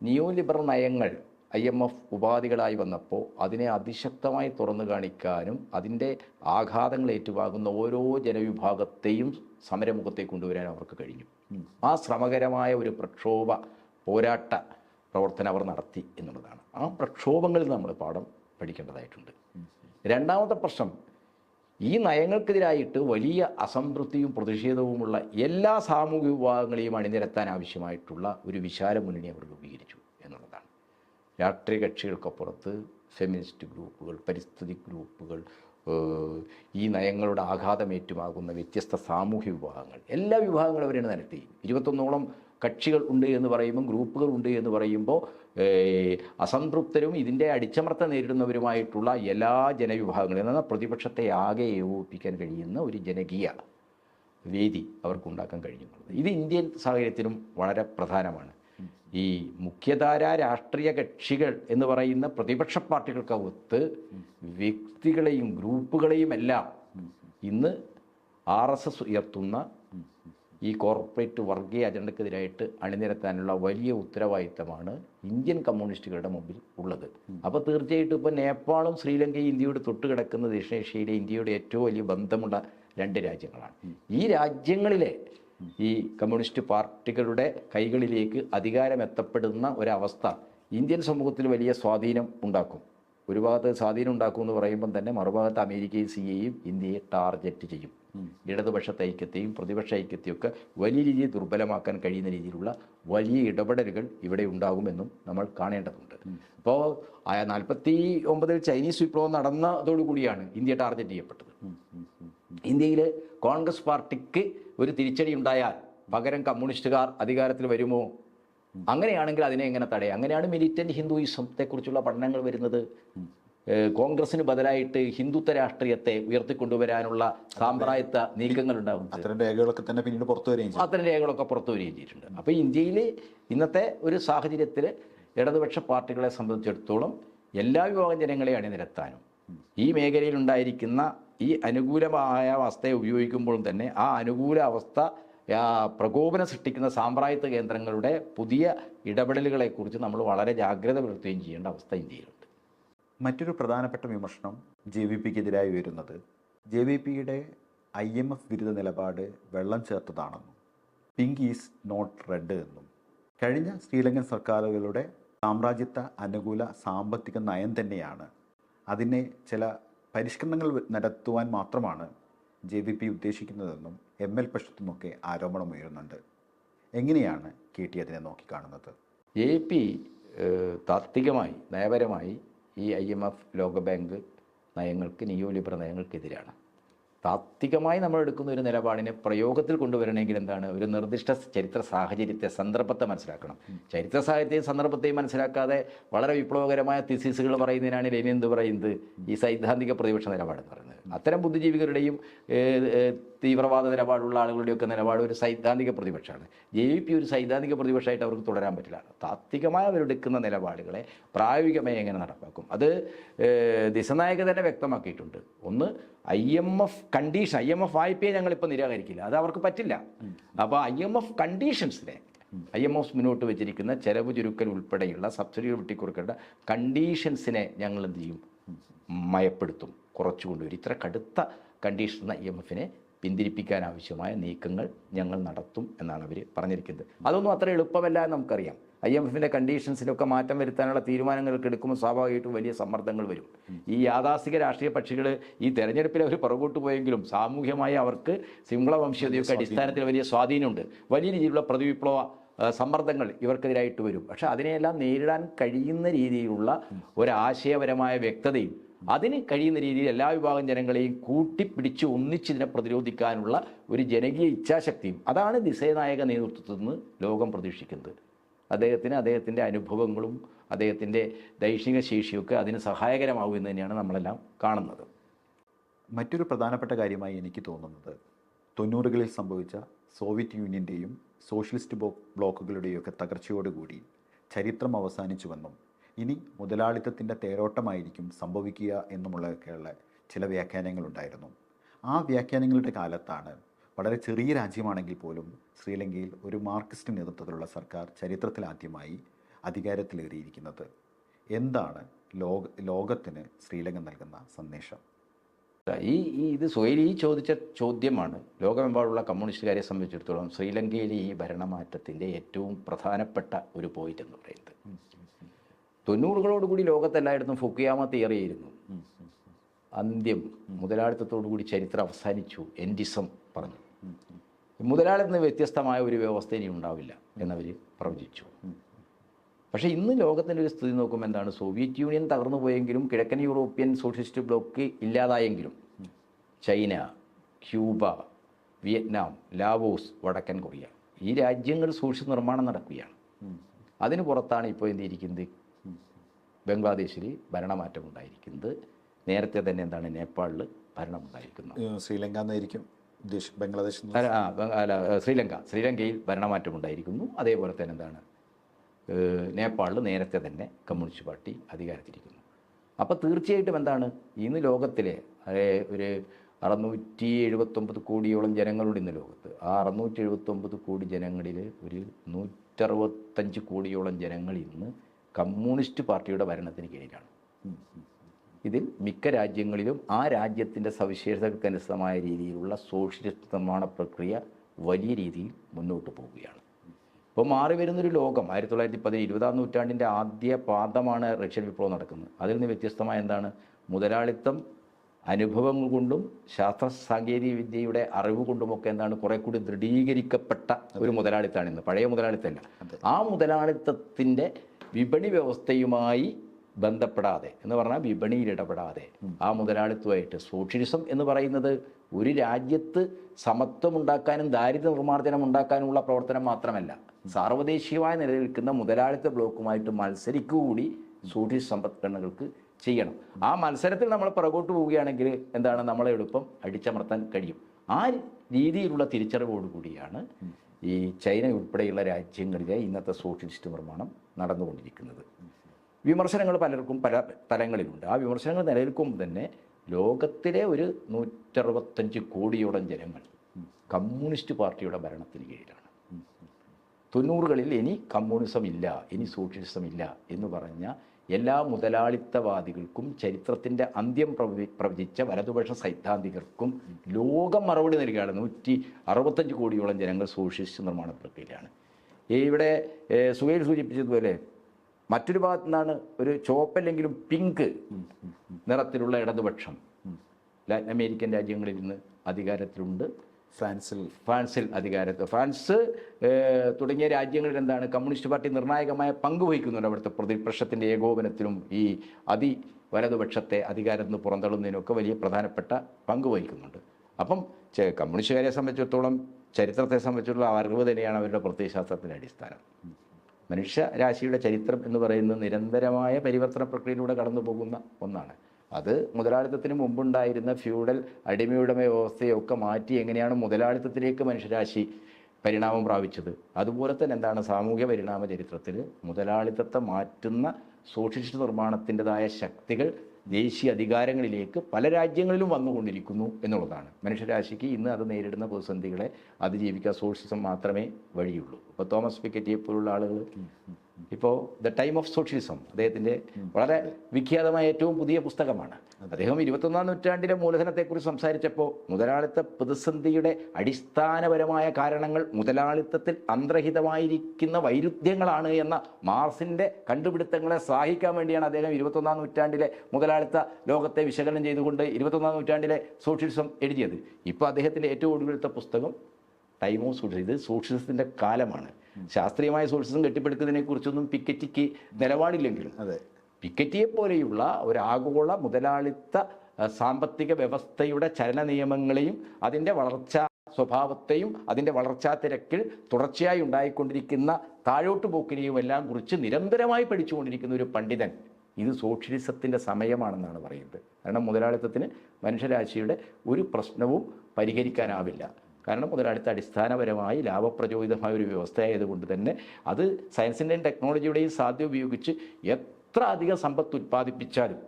ന്യൂ നയങ്ങൾ ഐ എം എഫ് ഉപാധികളായി വന്നപ്പോൾ അതിനെ അതിശക്തമായി തുറന്നു കാണിക്കാനും അതിന്റെ ആഘാതങ്ങൾ ഏറ്റുവാകുന്ന ഓരോ ജനവിഭാഗത്തെയും സമരമുഖത്തെ കൊണ്ടുവരാൻ അവർക്ക് കഴിഞ്ഞു. ആ ശ്രമകരമായ ഒരു പ്രക്ഷോഭ പോരാട്ട പ്രവർത്തനം അവർ നടത്തി എന്നുള്ളതാണ്. ആ പ്രക്ഷോഭങ്ങളിൽ നമ്മൾ പാഠം പഠിക്കേണ്ടതായിട്ടുണ്ട്. രണ്ടാമത്തെ പ്രശ്നം ഈ നയങ്ങൾക്കെതിരായിട്ട് വലിയ അസംതൃപ്തിയും പ്രതിഷേധവുമുള്ള എല്ലാ സാമൂഹിക വിഭാഗങ്ങളെയും അണിനിരത്താൻ ആവശ്യമായിട്ടുള്ള ഒരു വിശാല മുന്നണി അവർ രൂപീകരിച്ചു എന്നുള്ളതാണ്. രാഷ്ട്രീയ കക്ഷികൾക്കപ്പുറത്ത് ഫെമിനിസ്റ്റ് ഗ്രൂപ്പുകൾ പരിസ്ഥിതി ഗ്രൂപ്പുകൾ ഈ നയങ്ങളുടെ ആഘാതമേറ്റുമാകുന്ന വ്യത്യസ്ത സാമൂഹ്യ വിഭാഗങ്ങൾ എല്ലാ വിഭാഗങ്ങളും അവരാണ് നിരത്തി ഇരുപത്തൊന്നോളം കക്ഷികൾ ഉണ്ട് എന്ന് പറയുമ്പോൾ ഗ്രൂപ്പുകൾ ഉണ്ട് എന്ന് പറയുമ്പോൾ അസംതൃപ്തരും ഇതിന്റെ അടിച്ചമർത്ത നേരിടുന്നവരുമായിട്ടുള്ള എല്ലാ ജനവിഭാഗങ്ങളും എന്നാൽ പ്രതിപക്ഷത്തെ ആകെ ഏകോപിപ്പിക്കാൻ കഴിയുന്ന ഒരു ജനകീയ വേദി അവർക്കുണ്ടാക്കാൻ കഴിഞ്ഞു ഇത് ഇന്ത്യൻ സാഹചര്യത്തിനും വളരെ പ്രധാനമാണ്. ഈ മുഖ്യധാര രാഷ്ട്രീയ കക്ഷികൾ എന്ന് പറയുന്ന പ്രതിപക്ഷ പാർട്ടികൾക്കകത്ത് വ്യക്തികളെയും ഗ്രൂപ്പുകളെയും എല്ലാം ഇന്ന് ആർ എസ് എസ് ഉയർത്തുന്ന ഈ കോർപ്പറേറ്റ് വർഗീയ അജണ്ടക്കെതിരായിട്ട് അണിനിരത്താനുള്ള വലിയ ഉത്തരവാദിത്തമാണ് ഇന്ത്യൻ കമ്മ്യൂണിസ്റ്റുകളുടെ മുമ്പിൽ ഉള്ളത്. അപ്പോൾ തീർച്ചയായിട്ടും ഇപ്പോൾ നേപ്പാളും ശ്രീലങ്കയും ഇന്ത്യയോട് തൊട്ടുകിടക്കുന്ന ദക്ഷിണേഷ്യയിലെ ഇന്ത്യയുടെ ഏറ്റവും വലിയ ബന്ധമുള്ള രണ്ട് രാജ്യങ്ങളാണ്. ഈ രാജ്യങ്ങളിലെ ഈ കമ്മ്യൂണിസ്റ്റ് പാർട്ടികളുടെ കൈകളിലേക്ക് അധികാരം എത്തപ്പെടുന്ന ഒരവസ്ഥ ഇന്ത്യൻ സമൂഹത്തിൽ വലിയ സ്വാധീനം ഉണ്ടാക്കും. ഒരു ഭാഗത്ത് സ്വാധീനം ഉണ്ടാക്കും എന്ന് പറയുമ്പം തന്നെ മറുഭാഗത്ത് അമേരിക്കയും സി എയും ഇന്ത്യയെ ടാർഗറ്റ് ചെയ്യും. ഇടതുപക്ഷ ഐക്യത്തെയും പ്രതിപക്ഷ ഐക്യത്തെയും ഒക്കെ വലിയ രീതിയിൽ ദുർബലമാക്കാൻ കഴിയുന്ന രീതിയിലുള്ള വലിയ ഇടപെടലുകൾ ഇവിടെ ഉണ്ടാകുമെന്നും നമ്മൾ കാണേണ്ടതുണ്ട്. അപ്പോൾ ആ നാൽപ്പത്തി ഒമ്പതിൽ ചൈനീസ് വിപ്ലവം നടന്നതോടുകൂടിയാണ് ഇന്ത്യ ടാർഗറ്റ് ചെയ്യപ്പെട്ടത്. ഇന്ത്യയിൽ കോൺഗ്രസ് പാർട്ടിക്ക് ഒരു തിരിച്ചടി ഉണ്ടായാൽ പകരം കമ്മ്യൂണിസ്റ്റുകാർ അധികാരത്തിൽ വരുമോ? അങ്ങനെയാണെങ്കിൽ അതിനെ എങ്ങനെ തടയാം? അങ്ങനെയാണ് മിലിറ്റന്റ് ഹിന്ദുയിസത്തെക്കുറിച്ചുള്ള പഠനങ്ങൾ വരുന്നത്. കോൺഗ്രസിന് ബദലായിട്ട് ഹിന്ദുത്വ രാഷ്ട്രീയത്തെ ഉയർത്തിക്കൊണ്ടുവരാനുള്ള സാമ്പ്രായത്വ നീക്കങ്ങൾ ഉണ്ടാകും അത്തരം രേഖകളൊക്കെ തന്നെ പിന്നീട് പുറത്തു വരികയും അത്തരം രേഖകളൊക്കെ പുറത്തു വരികയും ചെയ്തിട്ടുണ്ട്. അപ്പോൾ ഇന്ത്യയിൽ ഇന്നത്തെ ഒരു സാഹചര്യത്തിൽ ഇടതുപക്ഷ പാർട്ടികളെ സംബന്ധിച്ചിടത്തോളം എല്ലാ വിഭാഗം ജനങ്ങളെ അണിനിരത്താനും ഈ മേഖലയിൽ ഉണ്ടായിരിക്കുന്ന ഈ അനുകൂലമായ അവസ്ഥയെ ഉപയോഗിക്കുമ്പോഴും തന്നെ ആ അനുകൂല അവസ്ഥ പ്രകോപനം സൃഷ്ടിക്കുന്ന സാമ്പ്രായത്വ കേന്ദ്രങ്ങളുടെ പുതിയ ഇടപെടലുകളെക്കുറിച്ച് നമ്മൾ വളരെ ജാഗ്രത പുലർത്തുകയും ചെയ്യേണ്ട അവസ്ഥ ഇന്ത്യയിലുണ്ട്. മറ്റൊരു പ്രധാനപ്പെട്ട വിമർശനം ജെ വി പിക്കെതിരായി വരുന്നത് ജെ വി പിയുടെ ഐ എം എഫ് വിരുദ്ധ നിലപാട് വെള്ളം ചേർത്തതാണെന്നും പിങ്ക് ഈസ് നോട്ട് റെഡ് എന്നും. കഴിഞ്ഞ ശ്രീലങ്കൻ സർക്കാരുകളുടെ സാമ്രാജ്യത്വ അനുകൂല സാമ്പത്തിക നയം തന്നെയാണ്. അതിനെ ചില പരിഷ്കരണങ്ങൾ നടത്തുവാൻ മാത്രമാണ് ജെ വി പി ഉദ്ദേശിക്കുന്നതെന്നും എം എൽ പക്ഷത്തുനിന്നൊക്കെ ആരോപണമുയരുന്നുണ്ട് എങ്ങനെയാണ് കെ ടി അതിനെ നോക്കിക്കാണുന്നത്? എ പി താത്വികമായി നയപരമായി ഈ ഐ എം എഫ് ലോകബാങ്ക് നയങ്ങൾക്ക് നിയോ ലിബറൽ നയങ്ങൾക്കെതിരാണ്. താത്വികമായി നമ്മൾ എടുക്കുന്ന ഒരു നിലപാടിനെ പ്രയോഗത്തിൽ കൊണ്ടുവരണമെങ്കിൽ എന്താണ്? ഒരു നിർദ്ദിഷ്ട ചരിത്ര സാഹചര്യത്തെ സന്ദർഭത്തെ മനസ്സിലാക്കണം. ചരിത്ര സാഹചര്യത്തെയും സന്ദർഭത്തെയും മനസ്സിലാക്കാതെ വളരെ വിപ്ലവകരമായ തിസീസുകൾ പറയുന്നതിനാണ് ലെനിൻ പറയുന്നത്? ഈ സൈദ്ധാന്തിക പ്രതിപക്ഷ നിലപാടെന്ന് പറയുന്നത്. അത്തരം ബുദ്ധിജീവികളുടെയും തീവ്രവാദ നിലപാടുള്ള ആളുകളുടെയൊക്കെ നിലപാട് ഒരു സൈദ്ധാന്തിക പ്രതിപക്ഷമാണ്. ജെ വി പി ഒരു സൈദ്ധാന്തിക പ്രതിപക്ഷമായിട്ട് അവർക്ക് തുടരാൻ പറ്റില്ല. താത്വികമായി അവരെടുക്കുന്ന നിലപാടുകളെ പ്രായോഗികമായി എങ്ങനെ നടപ്പാക്കും? അത് ദിശനായക തന്നെ വ്യക്തമാക്കിയിട്ടുണ്ട്. ഒന്ന് I M F condition I M F വായ്പയെ ഞങ്ങളിപ്പോൾ നിരാകരിക്കില്ല. അത് അവർക്ക് പറ്റില്ല. അപ്പോൾ ഐ എം എഫ് കണ്ടീഷൻസിനെ ഐ എം എഫ് മുന്നോട്ട് വെച്ചിരിക്കുന്ന ചെലവ് ചുരുക്കൽ ഉൾപ്പെടെയുള്ള സബ്സിഡികൾ വെട്ടിക്കുറുക്കേണ്ട കണ്ടീഷൻസിനെ ഞങ്ങൾ എന്ത് ചെയ്യും? മയപ്പെടുത്തും. കുറച്ചുകൊണ്ടുവരും ഇത്ര കടുത്ത കണ്ടീഷൻ ഐ എം എഫിനെ പിന്തിരിപ്പിക്കാൻ ആവശ്യമായ നീക്കങ്ങൾ ഞങ്ങൾ നടത്തും എന്നാണ് അവർ പറഞ്ഞിരിക്കുന്നത്. അതൊന്നും അത്ര എളുപ്പമല്ല എന്ന് നമുക്കറിയാം. ഐ എം എഫിന്റെ കണ്ടീഷൻസിലൊക്കെ മാറ്റം വരുത്താനുള്ള തീരുമാനങ്ങൾക്ക് എടുക്കുമ്പോൾ സ്വാഭാവികമായിട്ടും വലിയ സമ്മർദ്ദങ്ങൾ വരും. ഈ യാഥാസ്ഥിക രാഷ്ട്രീയ കക്ഷികൾ ഈ തെരഞ്ഞെടുപ്പിൽ അവർ പുറകോട്ട് പോയെങ്കിലും സാമൂഹ്യമായി അവർക്ക് സിംഹള വംശീയതയൊക്കെ അടിസ്ഥാനത്തിൽ വലിയ സ്വാധീനമുണ്ട്. വലിയ രീതിയിലുള്ള പ്രതിവിപ്ലവ സമ്മർദ്ദങ്ങൾ ഇവർക്കെതിരായിട്ട് വരും. പക്ഷേ അതിനെയെല്ലാം നേരിടാൻ കഴിയുന്ന രീതിയിലുള്ള ഒരാശയപരമായ വ്യക്തതയും അതിന് കഴിയുന്ന രീതിയിൽ എല്ലാ വിഭാഗം ജനങ്ങളെയും കൂട്ടിപ്പിടിച്ച് ഒന്നിച്ചിതിനെ പ്രതിരോധിക്കാനുള്ള ഒരു ജനകീയ ഇച്ഛാശക്തിയും അതാണ് ദിശനായക നേതൃത്വത്തിൽ നിന്ന് ലോകം പ്രതീക്ഷിക്കുന്നത്. അദ്ദേഹത്തിന് അദ്ദേഹത്തിന്റെ അനുഭവങ്ങളും അദ്ദേഹത്തിന്റെ ദൈക്ഷിക ശേഷിയൊക്കെ അതിന് സഹായകരമാകുമെന്ന് തന്നെയാണ് നമ്മളെല്ലാം കാണുന്നത്. മറ്റൊരു പ്രധാനപ്പെട്ട കാര്യമായി എനിക്ക് തോന്നുന്നത് തൊണ്ണൂറുകളിൽ സംഭവിച്ച സോവിയറ്റ് യൂണിയന്റെയും സോഷ്യലിസ്റ്റ് ബ്ലോ ബ്ലോക്കുകളുടെയൊക്കെ തകർച്ചയോടുകൂടി ചരിത്രം അവസാനിച്ചുവെന്നും ഇനി മുതലാളിത്തത്തിന്റെ തേരോട്ടമായിരിക്കും സംഭവിക്കുക എന്നുമുള്ളതൊക്കെയുള്ള ചില വ്യാഖ്യാനങ്ങളുണ്ടായിരുന്നു. ആ വ്യാഖ്യാനങ്ങളുടെ കാലത്താണ് വളരെ ചെറിയ രാജ്യമാണെങ്കിൽ പോലും ശ്രീലങ്കയിൽ ഒരു മാർക്സിസ്റ്റ് നേതൃത്വത്തിലുള്ള സർക്കാർ ചരിത്രത്തിലാദ്യമായി അധികാരത്തിലേറിയിരിക്കുന്നത്. എന്താണ് ലോക ലോകത്തിന് ശ്രീലങ്ക നൽകുന്ന സന്ദേശം? ഈ ഈ ഇത് സ്വയം ഈ ചോദിച്ച ചോദ്യമാണ്. ലോകമെമ്പാടുള്ള കമ്മ്യൂണിസ്റ്റുകാരെ സംബന്ധിച്ചിടത്തോളം ശ്രീലങ്കയിലെ ഈ ഭരണമാറ്റത്തിന്റെ ഏറ്റവും പ്രധാനപ്പെട്ട ഒരു പോയിന്റ് എന്ന് പറയുന്നത്. തൊണ്ണൂറുകളോടുകൂടി ലോകത്തെല്ലായിടത്തും ഫുക്കിയാമ തിയറിയായിരുന്നു അന്ത്യം മുതലാളിത്തത്തോടുകൂടി ചരിത്രം അവസാനിച്ചു എൻഡിസം പറഞ്ഞു. മുതലാളിത്തത്തിന് വ്യത്യസ്തമായ ഒരു വ്യവസ്ഥ ഇനി ഉണ്ടാവില്ല എന്നവർ പ്രവചിച്ചു. പക്ഷേ ഇന്ന് ലോകത്തിന്റെ ഒരു സ്ഥിതി നോക്കുമ്പോൾ എന്താണ്? സോവിയറ്റ് യൂണിയൻ തകർന്നു പോയെങ്കിലും കിഴക്കൻ യൂറോപ്യൻ സോഷ്യലിസ്റ്റ് ബ്ലോക്ക് ഇല്ലാതായെങ്കിലും ചൈന ക്യൂബ വിയറ്റ്നാം ലാവോസ് വടക്കൻ കൊറിയ ഈ രാജ്യങ്ങൾ സോഷ്യൽ നിർമ്മാണം നടക്കുകയാണ്. അതിന് പുറത്താണ് ഇപ്പോൾ എന്ത് ഇരിക്കുന്നത് ബംഗ്ലാദേശിൽ ഭരണമാറ്റം ഉണ്ടായിരിക്കുന്നത് നേരത്തെ തന്നെ എന്താണ് നേപ്പാളിൽ ഭരണം ഉണ്ടായിരിക്കുന്നത് ശ്രീലങ്ക എന്നായിരിക്കും ബംഗ്ലാദേശ് അല്ല, ആ, ശ്രീലങ്ക. ശ്രീലങ്കയിൽ ഭരണമാറ്റം ഉണ്ടായിരിക്കുന്നു അതേപോലെ തന്നെ എന്താണ് നേപ്പാളിൽ നേരത്തെ തന്നെ കമ്മ്യൂണിസ്റ്റ് പാർട്ടി അധികാരത്തിരിക്കുന്നു. അപ്പോൾ തീർച്ചയായിട്ടും എന്താണ് ഇന്ന് ലോകത്തിലെ അതേ ഒരു അറുന്നൂറ്റി എഴുപത്തൊമ്പത് കോടിയോളം ജനങ്ങളുണ്ട് ഇന്ന് ലോകത്ത്. ആ അറുന്നൂറ്റി എഴുപത്തൊമ്പത് കോടി ജനങ്ങളിൽ ഒരു നൂറ്ററുപത്തഞ്ച് കോടിയോളം ജനങ്ങൾ ഇന്ന് കമ്മ്യൂണിസ്റ്റ് പാർട്ടിയുടെ ഭരണത്തിന് കീഴിലാണ്. ഇതിൽ മിക്ക രാജ്യങ്ങളിലും ആ രാജ്യത്തിന്റെ സവിശേഷതകൾക്കനുസൃതമായ രീതിയിലുള്ള സോഷ്യലിസ്റ്റ് നിർമ്മാണ പ്രക്രിയ വലിയ രീതിയിൽ മുന്നോട്ട് പോവുകയാണ്. ഇപ്പോൾ മാറി വരുന്നൊരു ലോകം ആയിരത്തി തൊള്ളായിരത്തി പതിനേഴ് ഇരുപതാം നൂറ്റാണ്ടിന്റെ ആദ്യ പാദമാണ് റഷ്യൻ വിപ്ലവം നടക്കുന്നത്. അതിൽ നിന്ന് വ്യത്യസ്തമായ എന്താണ്? മുതലാളിത്തം അനുഭവങ്ങൾ കൊണ്ടും ശാസ്ത്ര സാങ്കേതിക വിദ്യയുടെ അറിവ് കൊണ്ടുമൊക്കെ എന്താണ്? കുറെ കൂടി ദൃഢീകരിക്കപ്പെട്ട ഒരു മുതലാളിത്തമാണ് ഇന്ന്. പഴയ മുതലാളിത്തമല്ല. ആ മുതലാളിത്തത്തിന്റെ വിപണി വ്യവസ്ഥയുമായി ബന്ധപ്പെടാതെ എന്ന് പറഞ്ഞാൽ വിപണിയിൽ ഇടപെടാതെ. ആ മുതലാളിത്വമായിട്ട് സോഷ്യലിസം എന്ന് പറയുന്നത് ഒരു രാജ്യത്ത് സമത്വം ഉണ്ടാക്കാനും ദാരിദ്ര്യ നിർമ്മാർജനം ഉണ്ടാക്കാനുമുള്ള പ്രവർത്തനം മാത്രമല്ല. സാർവദേശീയമായി നിലനിൽക്കുന്ന മുതലാളിത്ത ബ്ലോക്കുമായിട്ട് മത്സരിക്കുകൂടി സോഷ്യലിസ്റ്റ് സമ്പദ്ഘടനകൾക്ക് ചെയ്യണം. ആ മത്സരത്തിൽ നമ്മൾ പുറകോട്ട് പോവുകയാണെങ്കിൽ എന്താണ് നമ്മളെ എളുപ്പം അടിച്ചമർത്താൻ കഴിയും. ആ രീതിയിലുള്ള തിരിച്ചറിവോടുകൂടിയാണ് ഈ ചൈന ഉൾപ്പെടെയുള്ള രാജ്യങ്ങളിലെ ഇന്നത്തെ സോഷ്യലിസ്റ്റ് നിർമ്മാണം നടന്നുകൊണ്ടിരിക്കുന്നത്. വിമർശനങ്ങൾ പലർക്കും പല തലങ്ങളിലുണ്ട്. ആ വിമർശനങ്ങൾ നിലനിൽക്കുമ്പോൾ തന്നെ ലോകത്തിലെ ഒരു നൂറ്ററുപത്തഞ്ച് കോടിയോളം ജനങ്ങൾ കമ്മ്യൂണിസ്റ്റ് പാർട്ടിയുടെ ഭരണത്തിന് കീഴിലാണ്. തൊണ്ണൂറുകളിൽ ഇനി കമ്മ്യൂണിസം ഇല്ല ഇനി സോഷ്യലിസം ഇല്ല എന്ന് പറഞ്ഞ എല്ലാ മുതലാളിത്തവാദികൾക്കും ചരിത്രത്തിന്റെ അന്ത്യം പ്രവചി പ്രവചിച്ച വലതുപക്ഷ സൈദ്ധാന്തികർക്കും ലോകം മറുപടി നൽകുകയാണ്. നൂറ്റി അറുപത്തഞ്ച് കോടിയോളം ജനങ്ങൾ സോഷ്യലിസ്റ്റ് നിർമ്മാണ പ്രക്രിയയിലാണ്. ഇവിടെ സുഹേൽ സൂചിപ്പിച്ചതുപോലെ മറ്റൊരു ഭാഗത്തു നിന്നാണ് ഒരു ചുവപ്പല്ലെങ്കിലും പിങ്ക് നിറത്തിലുള്ള ഇടതുപക്ഷം. ലാറ്റിൻ അമേരിക്കൻ രാജ്യങ്ങളിൽ നിന്ന് അധികാരത്തിലുണ്ട്. ഫ്രാൻസിൽ ഫ്രാൻസിൽ അധികാരത്ത്. ഫ്രാൻസ് തുടങ്ങിയ രാജ്യങ്ങളിൽ എന്താണ് കമ്മ്യൂണിസ്റ്റ് പാർട്ടി നിർണായകമായ പങ്ക് വഹിക്കുന്നുണ്ട്. അവിടുത്തെ പ്രതിപക്ഷത്തിന്റെ ഏകോപനത്തിനും ഈ അതി വലതുപക്ഷത്തെ അധികാരത്തിൽ നിന്ന് പുറന്തള്ളുന്നതിനൊക്കെ വലിയ പ്രധാനപ്പെട്ട പങ്ക് വഹിക്കുന്നുണ്ട്. അപ്പം കമ്മ്യൂണിസ്റ്റുകാരെ സംബന്ധിച്ചിടത്തോളം ചരിത്രത്തെ സംബന്ധിച്ചുള്ള അറിവ് തന്നെയാണ് അവരുടെ പ്രത്യയശാസ്ത്രത്തിന്റെ അടിസ്ഥാനം. മനുഷ്യരാശിയുടെ ചരിത്രം എന്ന് പറയുന്നത് നിരന്തരമായ പരിവർത്തന പ്രക്രിയയിലൂടെ കടന്നു പോകുന്ന ഒന്നാണ്. അത് മുതലാളിത്തത്തിന് മുമ്പുണ്ടായിരുന്ന ഫ്യൂഡൽ അടിമയുടമ വ്യവസ്ഥയൊക്കെ മാറ്റി എങ്ങനെയാണ് മുതലാളിത്തത്തിലേക്ക് മനുഷ്യരാശി പരിണാമം പ്രാപിച്ചത്? അതുപോലെ തന്നെ എന്താണ് സാമൂഹ്യ പരിണാമ ചരിത്രത്തിൽ മുതലാളിത്തത്തെ മാറ്റുന്ന സോഷ്യലിസ്റ്റ് നിർമ്മാണത്തിന്റെതായ ശക്തികൾ ദേശീയ അധികാരങ്ങളിലേക്ക് പല രാജ്യങ്ങളിലും വന്നുകൊണ്ടിരിക്കുന്നു എന്നുള്ളതാണ്. മനുഷ്യരാശിക്ക് ഇന്ന് അത് നേരിടുന്ന പ്രതിസന്ധികളെ അതിജീവിക്കാൻ സോഷ്യലിസം മാത്രമേ വഴിയുള്ളൂ. ഇപ്പോൾ തോമസ് പിക്കറ്റിയെ പോലുള്ള ആളുകൾ ഇപ്പോൾ ദ ടൈം ഓഫ് സോഷ്യലിസം അദ്ദേഹത്തിന്റെ വളരെ വിഖ്യാതമായ ഏറ്റവും പുതിയ പുസ്തകമാണ്. അദ്ദേഹം ഇരുപത്തൊന്നാം നൂറ്റാണ്ടിലെ മൂലധനത്തെക്കുറിച്ച് സംസാരിച്ചപ്പോൾ മുതലാളിത്ത പ്രതിസന്ധിയുടെ അടിസ്ഥാനപരമായ കാരണങ്ങൾ മുതലാളിത്തത്തിൽ അന്തർഹിതമായിരിക്കുന്ന വൈരുദ്ധ്യങ്ങളാണ് എന്ന മാർസിന്റെ കണ്ടുപിടുത്തങ്ങളെ സഹായിക്കാൻ വേണ്ടിയാണ് അദ്ദേഹം ഇരുപത്തൊന്നാം നൂറ്റാണ്ടിലെ മുതലാളിത്ത ലോകത്തെ വിശകലനം ചെയ്തുകൊണ്ട് ഇരുപത്തൊന്നാം നൂറ്റാണ്ടിലെ സോഷ്യലിസം എഴുതിയത്. ഇപ്പോൾ അദ്ദേഹത്തിന്റെ ഏറ്റവും ഒടുവിലത്തെ പുസ്തകം ടൈം ഓഫ് സോഷ്യലിസം ഇത് സോഷ്യലിസത്തിന്റെ കാലമാണ്. ശാസ്ത്രീയമായ സോഷ്യലിസം കെട്ടിപ്പടുക്കുന്നതിനെ കുറിച്ചൊന്നും പിക്കറ്റിക്ക് നിലപാടില്ലെങ്കിലും അതെ. പിക്കറ്റിയെ പോലെയുള്ള ഒരു ആഗോള മുതലാളിത്ത സാമ്പത്തിക വ്യവസ്ഥയുടെ ചലന നിയമങ്ങളെയും അതിന്റെ വളർച്ചാ സ്വഭാവത്തെയും അതിന്റെ വളർച്ചാ തിരക്കിൽ തുടർച്ചയായി ഉണ്ടായിക്കൊണ്ടിരിക്കുന്ന താഴോട്ട് പോക്കിനെയും എല്ലാം കുറിച്ച് നിരന്തരമായി പഠിച്ചുകൊണ്ടിരിക്കുന്ന ഒരു പണ്ഡിതൻ ഇത് സോഷ്യലിസത്തിന്റെ സമയമാണെന്നാണ് പറയുന്നത്. കാരണം മുതലാളിത്തത്തിന് മനുഷ്യരാശിയുടെ ഒരു പ്രശ്നവും പരിഹരിക്കാനാവില്ല. കാരണം മുതലാളിത്ത അടിസ്ഥാനപരമായി ലാഭപ്രചോദിതമായ ഒരു വ്യവസ്ഥയായതുകൊണ്ട് തന്നെ അത് സയൻസിന്റെയും ടെക്നോളജിയുടെയും സാധ്യത ഉപയോഗിച്ച് എത്ര അധികം സമ്പത്ത് ഉത്പാദിപ്പിച്ചാലും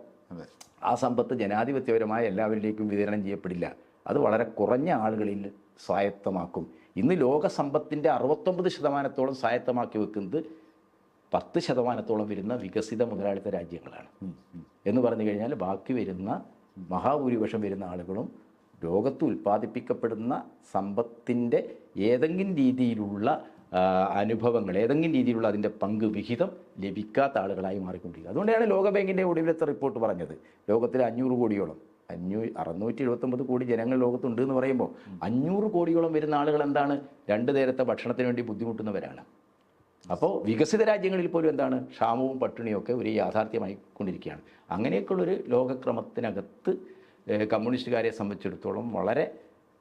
ആ സമ്പത്ത് ജനാധിപത്യപരമായ എല്ലാവരിലേക്കും വിതരണം ചെയ്യപ്പെടില്ല. അത് വളരെ കുറഞ്ഞ ആളുകളിൽ സ്വായത്തമാക്കും. ഇന്ന് ലോക സമ്പത്തിന്റെ അറുപത്തൊമ്പത് ശതമാനത്തോളം സ്വായത്തമാക്കി വെക്കുന്നത് പത്ത് ശതമാനത്തോളം വരുന്ന വികസിത മുതലാളിത്ത രാജ്യങ്ങളാണ്. എന്ന് പറഞ്ഞു കഴിഞ്ഞാൽ ബാക്കി വരുന്ന മഹാഭൂരിപക്ഷം വരുന്ന ആളുകളും ലോകത്ത് ഉൽപ്പാദിപ്പിക്കപ്പെടുന്ന സമ്പത്തിന്റെ ഏതെങ്കിലും രീതിയിലുള്ള അനുഭവങ്ങൾ ഏതെങ്കിലും രീതിയിലുള്ള അതിന്റെ പങ്ക് വിഹിതം ലഭിക്കാത്ത ആളുകളായി മാറിക്കൊണ്ടിരിക്കുക അതുകൊണ്ടാണ് ലോകബാങ്കിന്റെ ഒടുവിലത്തെ റിപ്പോർട്ട് പറഞ്ഞത്. ലോകത്തിൽ അഞ്ഞൂറ് കോടിയോളം അഞ്ഞൂ അറുന്നൂറ്റി എഴുപത്തൊമ്പത് കോടി ജനങ്ങൾ ലോകത്തുണ്ട് എന്ന് പറയുമ്പോൾ അഞ്ഞൂറ് കോടിയോളം വരുന്ന ആളുകൾ എന്താണ്? രണ്ട് നേരത്തെ ഭക്ഷണത്തിന് വേണ്ടി ബുദ്ധിമുട്ടുന്നവരാണ്. അപ്പോൾ വികസിത രാജ്യങ്ങളിൽ പോലും എന്താണ്? ക്ഷാമവും പട്ടിണിയും ഒക്കെ ഒരു യാഥാർത്ഥ്യമായി കൊണ്ടിരിക്കുകയാണ് അങ്ങനെയൊക്കെയുള്ളൊരു ലോകക്രമത്തിനകത്ത് കമ്മ്യൂണിസ്റ്റുകാരെ സംബന്ധിച്ചിടത്തോളം വളരെ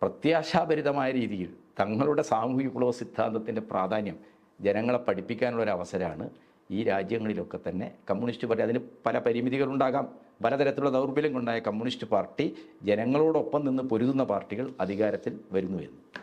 പ്രത്യാശാഭരിതമായ രീതിയിൽ തങ്ങളുടെ സാമൂഹിക വിപ്ലവ സിദ്ധാന്തത്തിന്റെ പ്രാധാന്യം ജനങ്ങളെ പഠിപ്പിക്കാനുള്ള ഒരു അവസരമാണ് ഈ രാജ്യങ്ങളിലൊക്കെ തന്നെ കമ്മ്യൂണിസ്റ്റ് പാർട്ടി. അതിന് പല പരിമിതികളുണ്ടാകാം. പലതരത്തിലുള്ള കൊണ്ടായ കമ്മ്യൂണിസ്റ്റ് പാർട്ടി ജനങ്ങളോടൊപ്പം നിന്ന് പൊരുതുന്ന പാർട്ടികൾ അധികാരത്തിൽ വരുന്നു എന്ന്.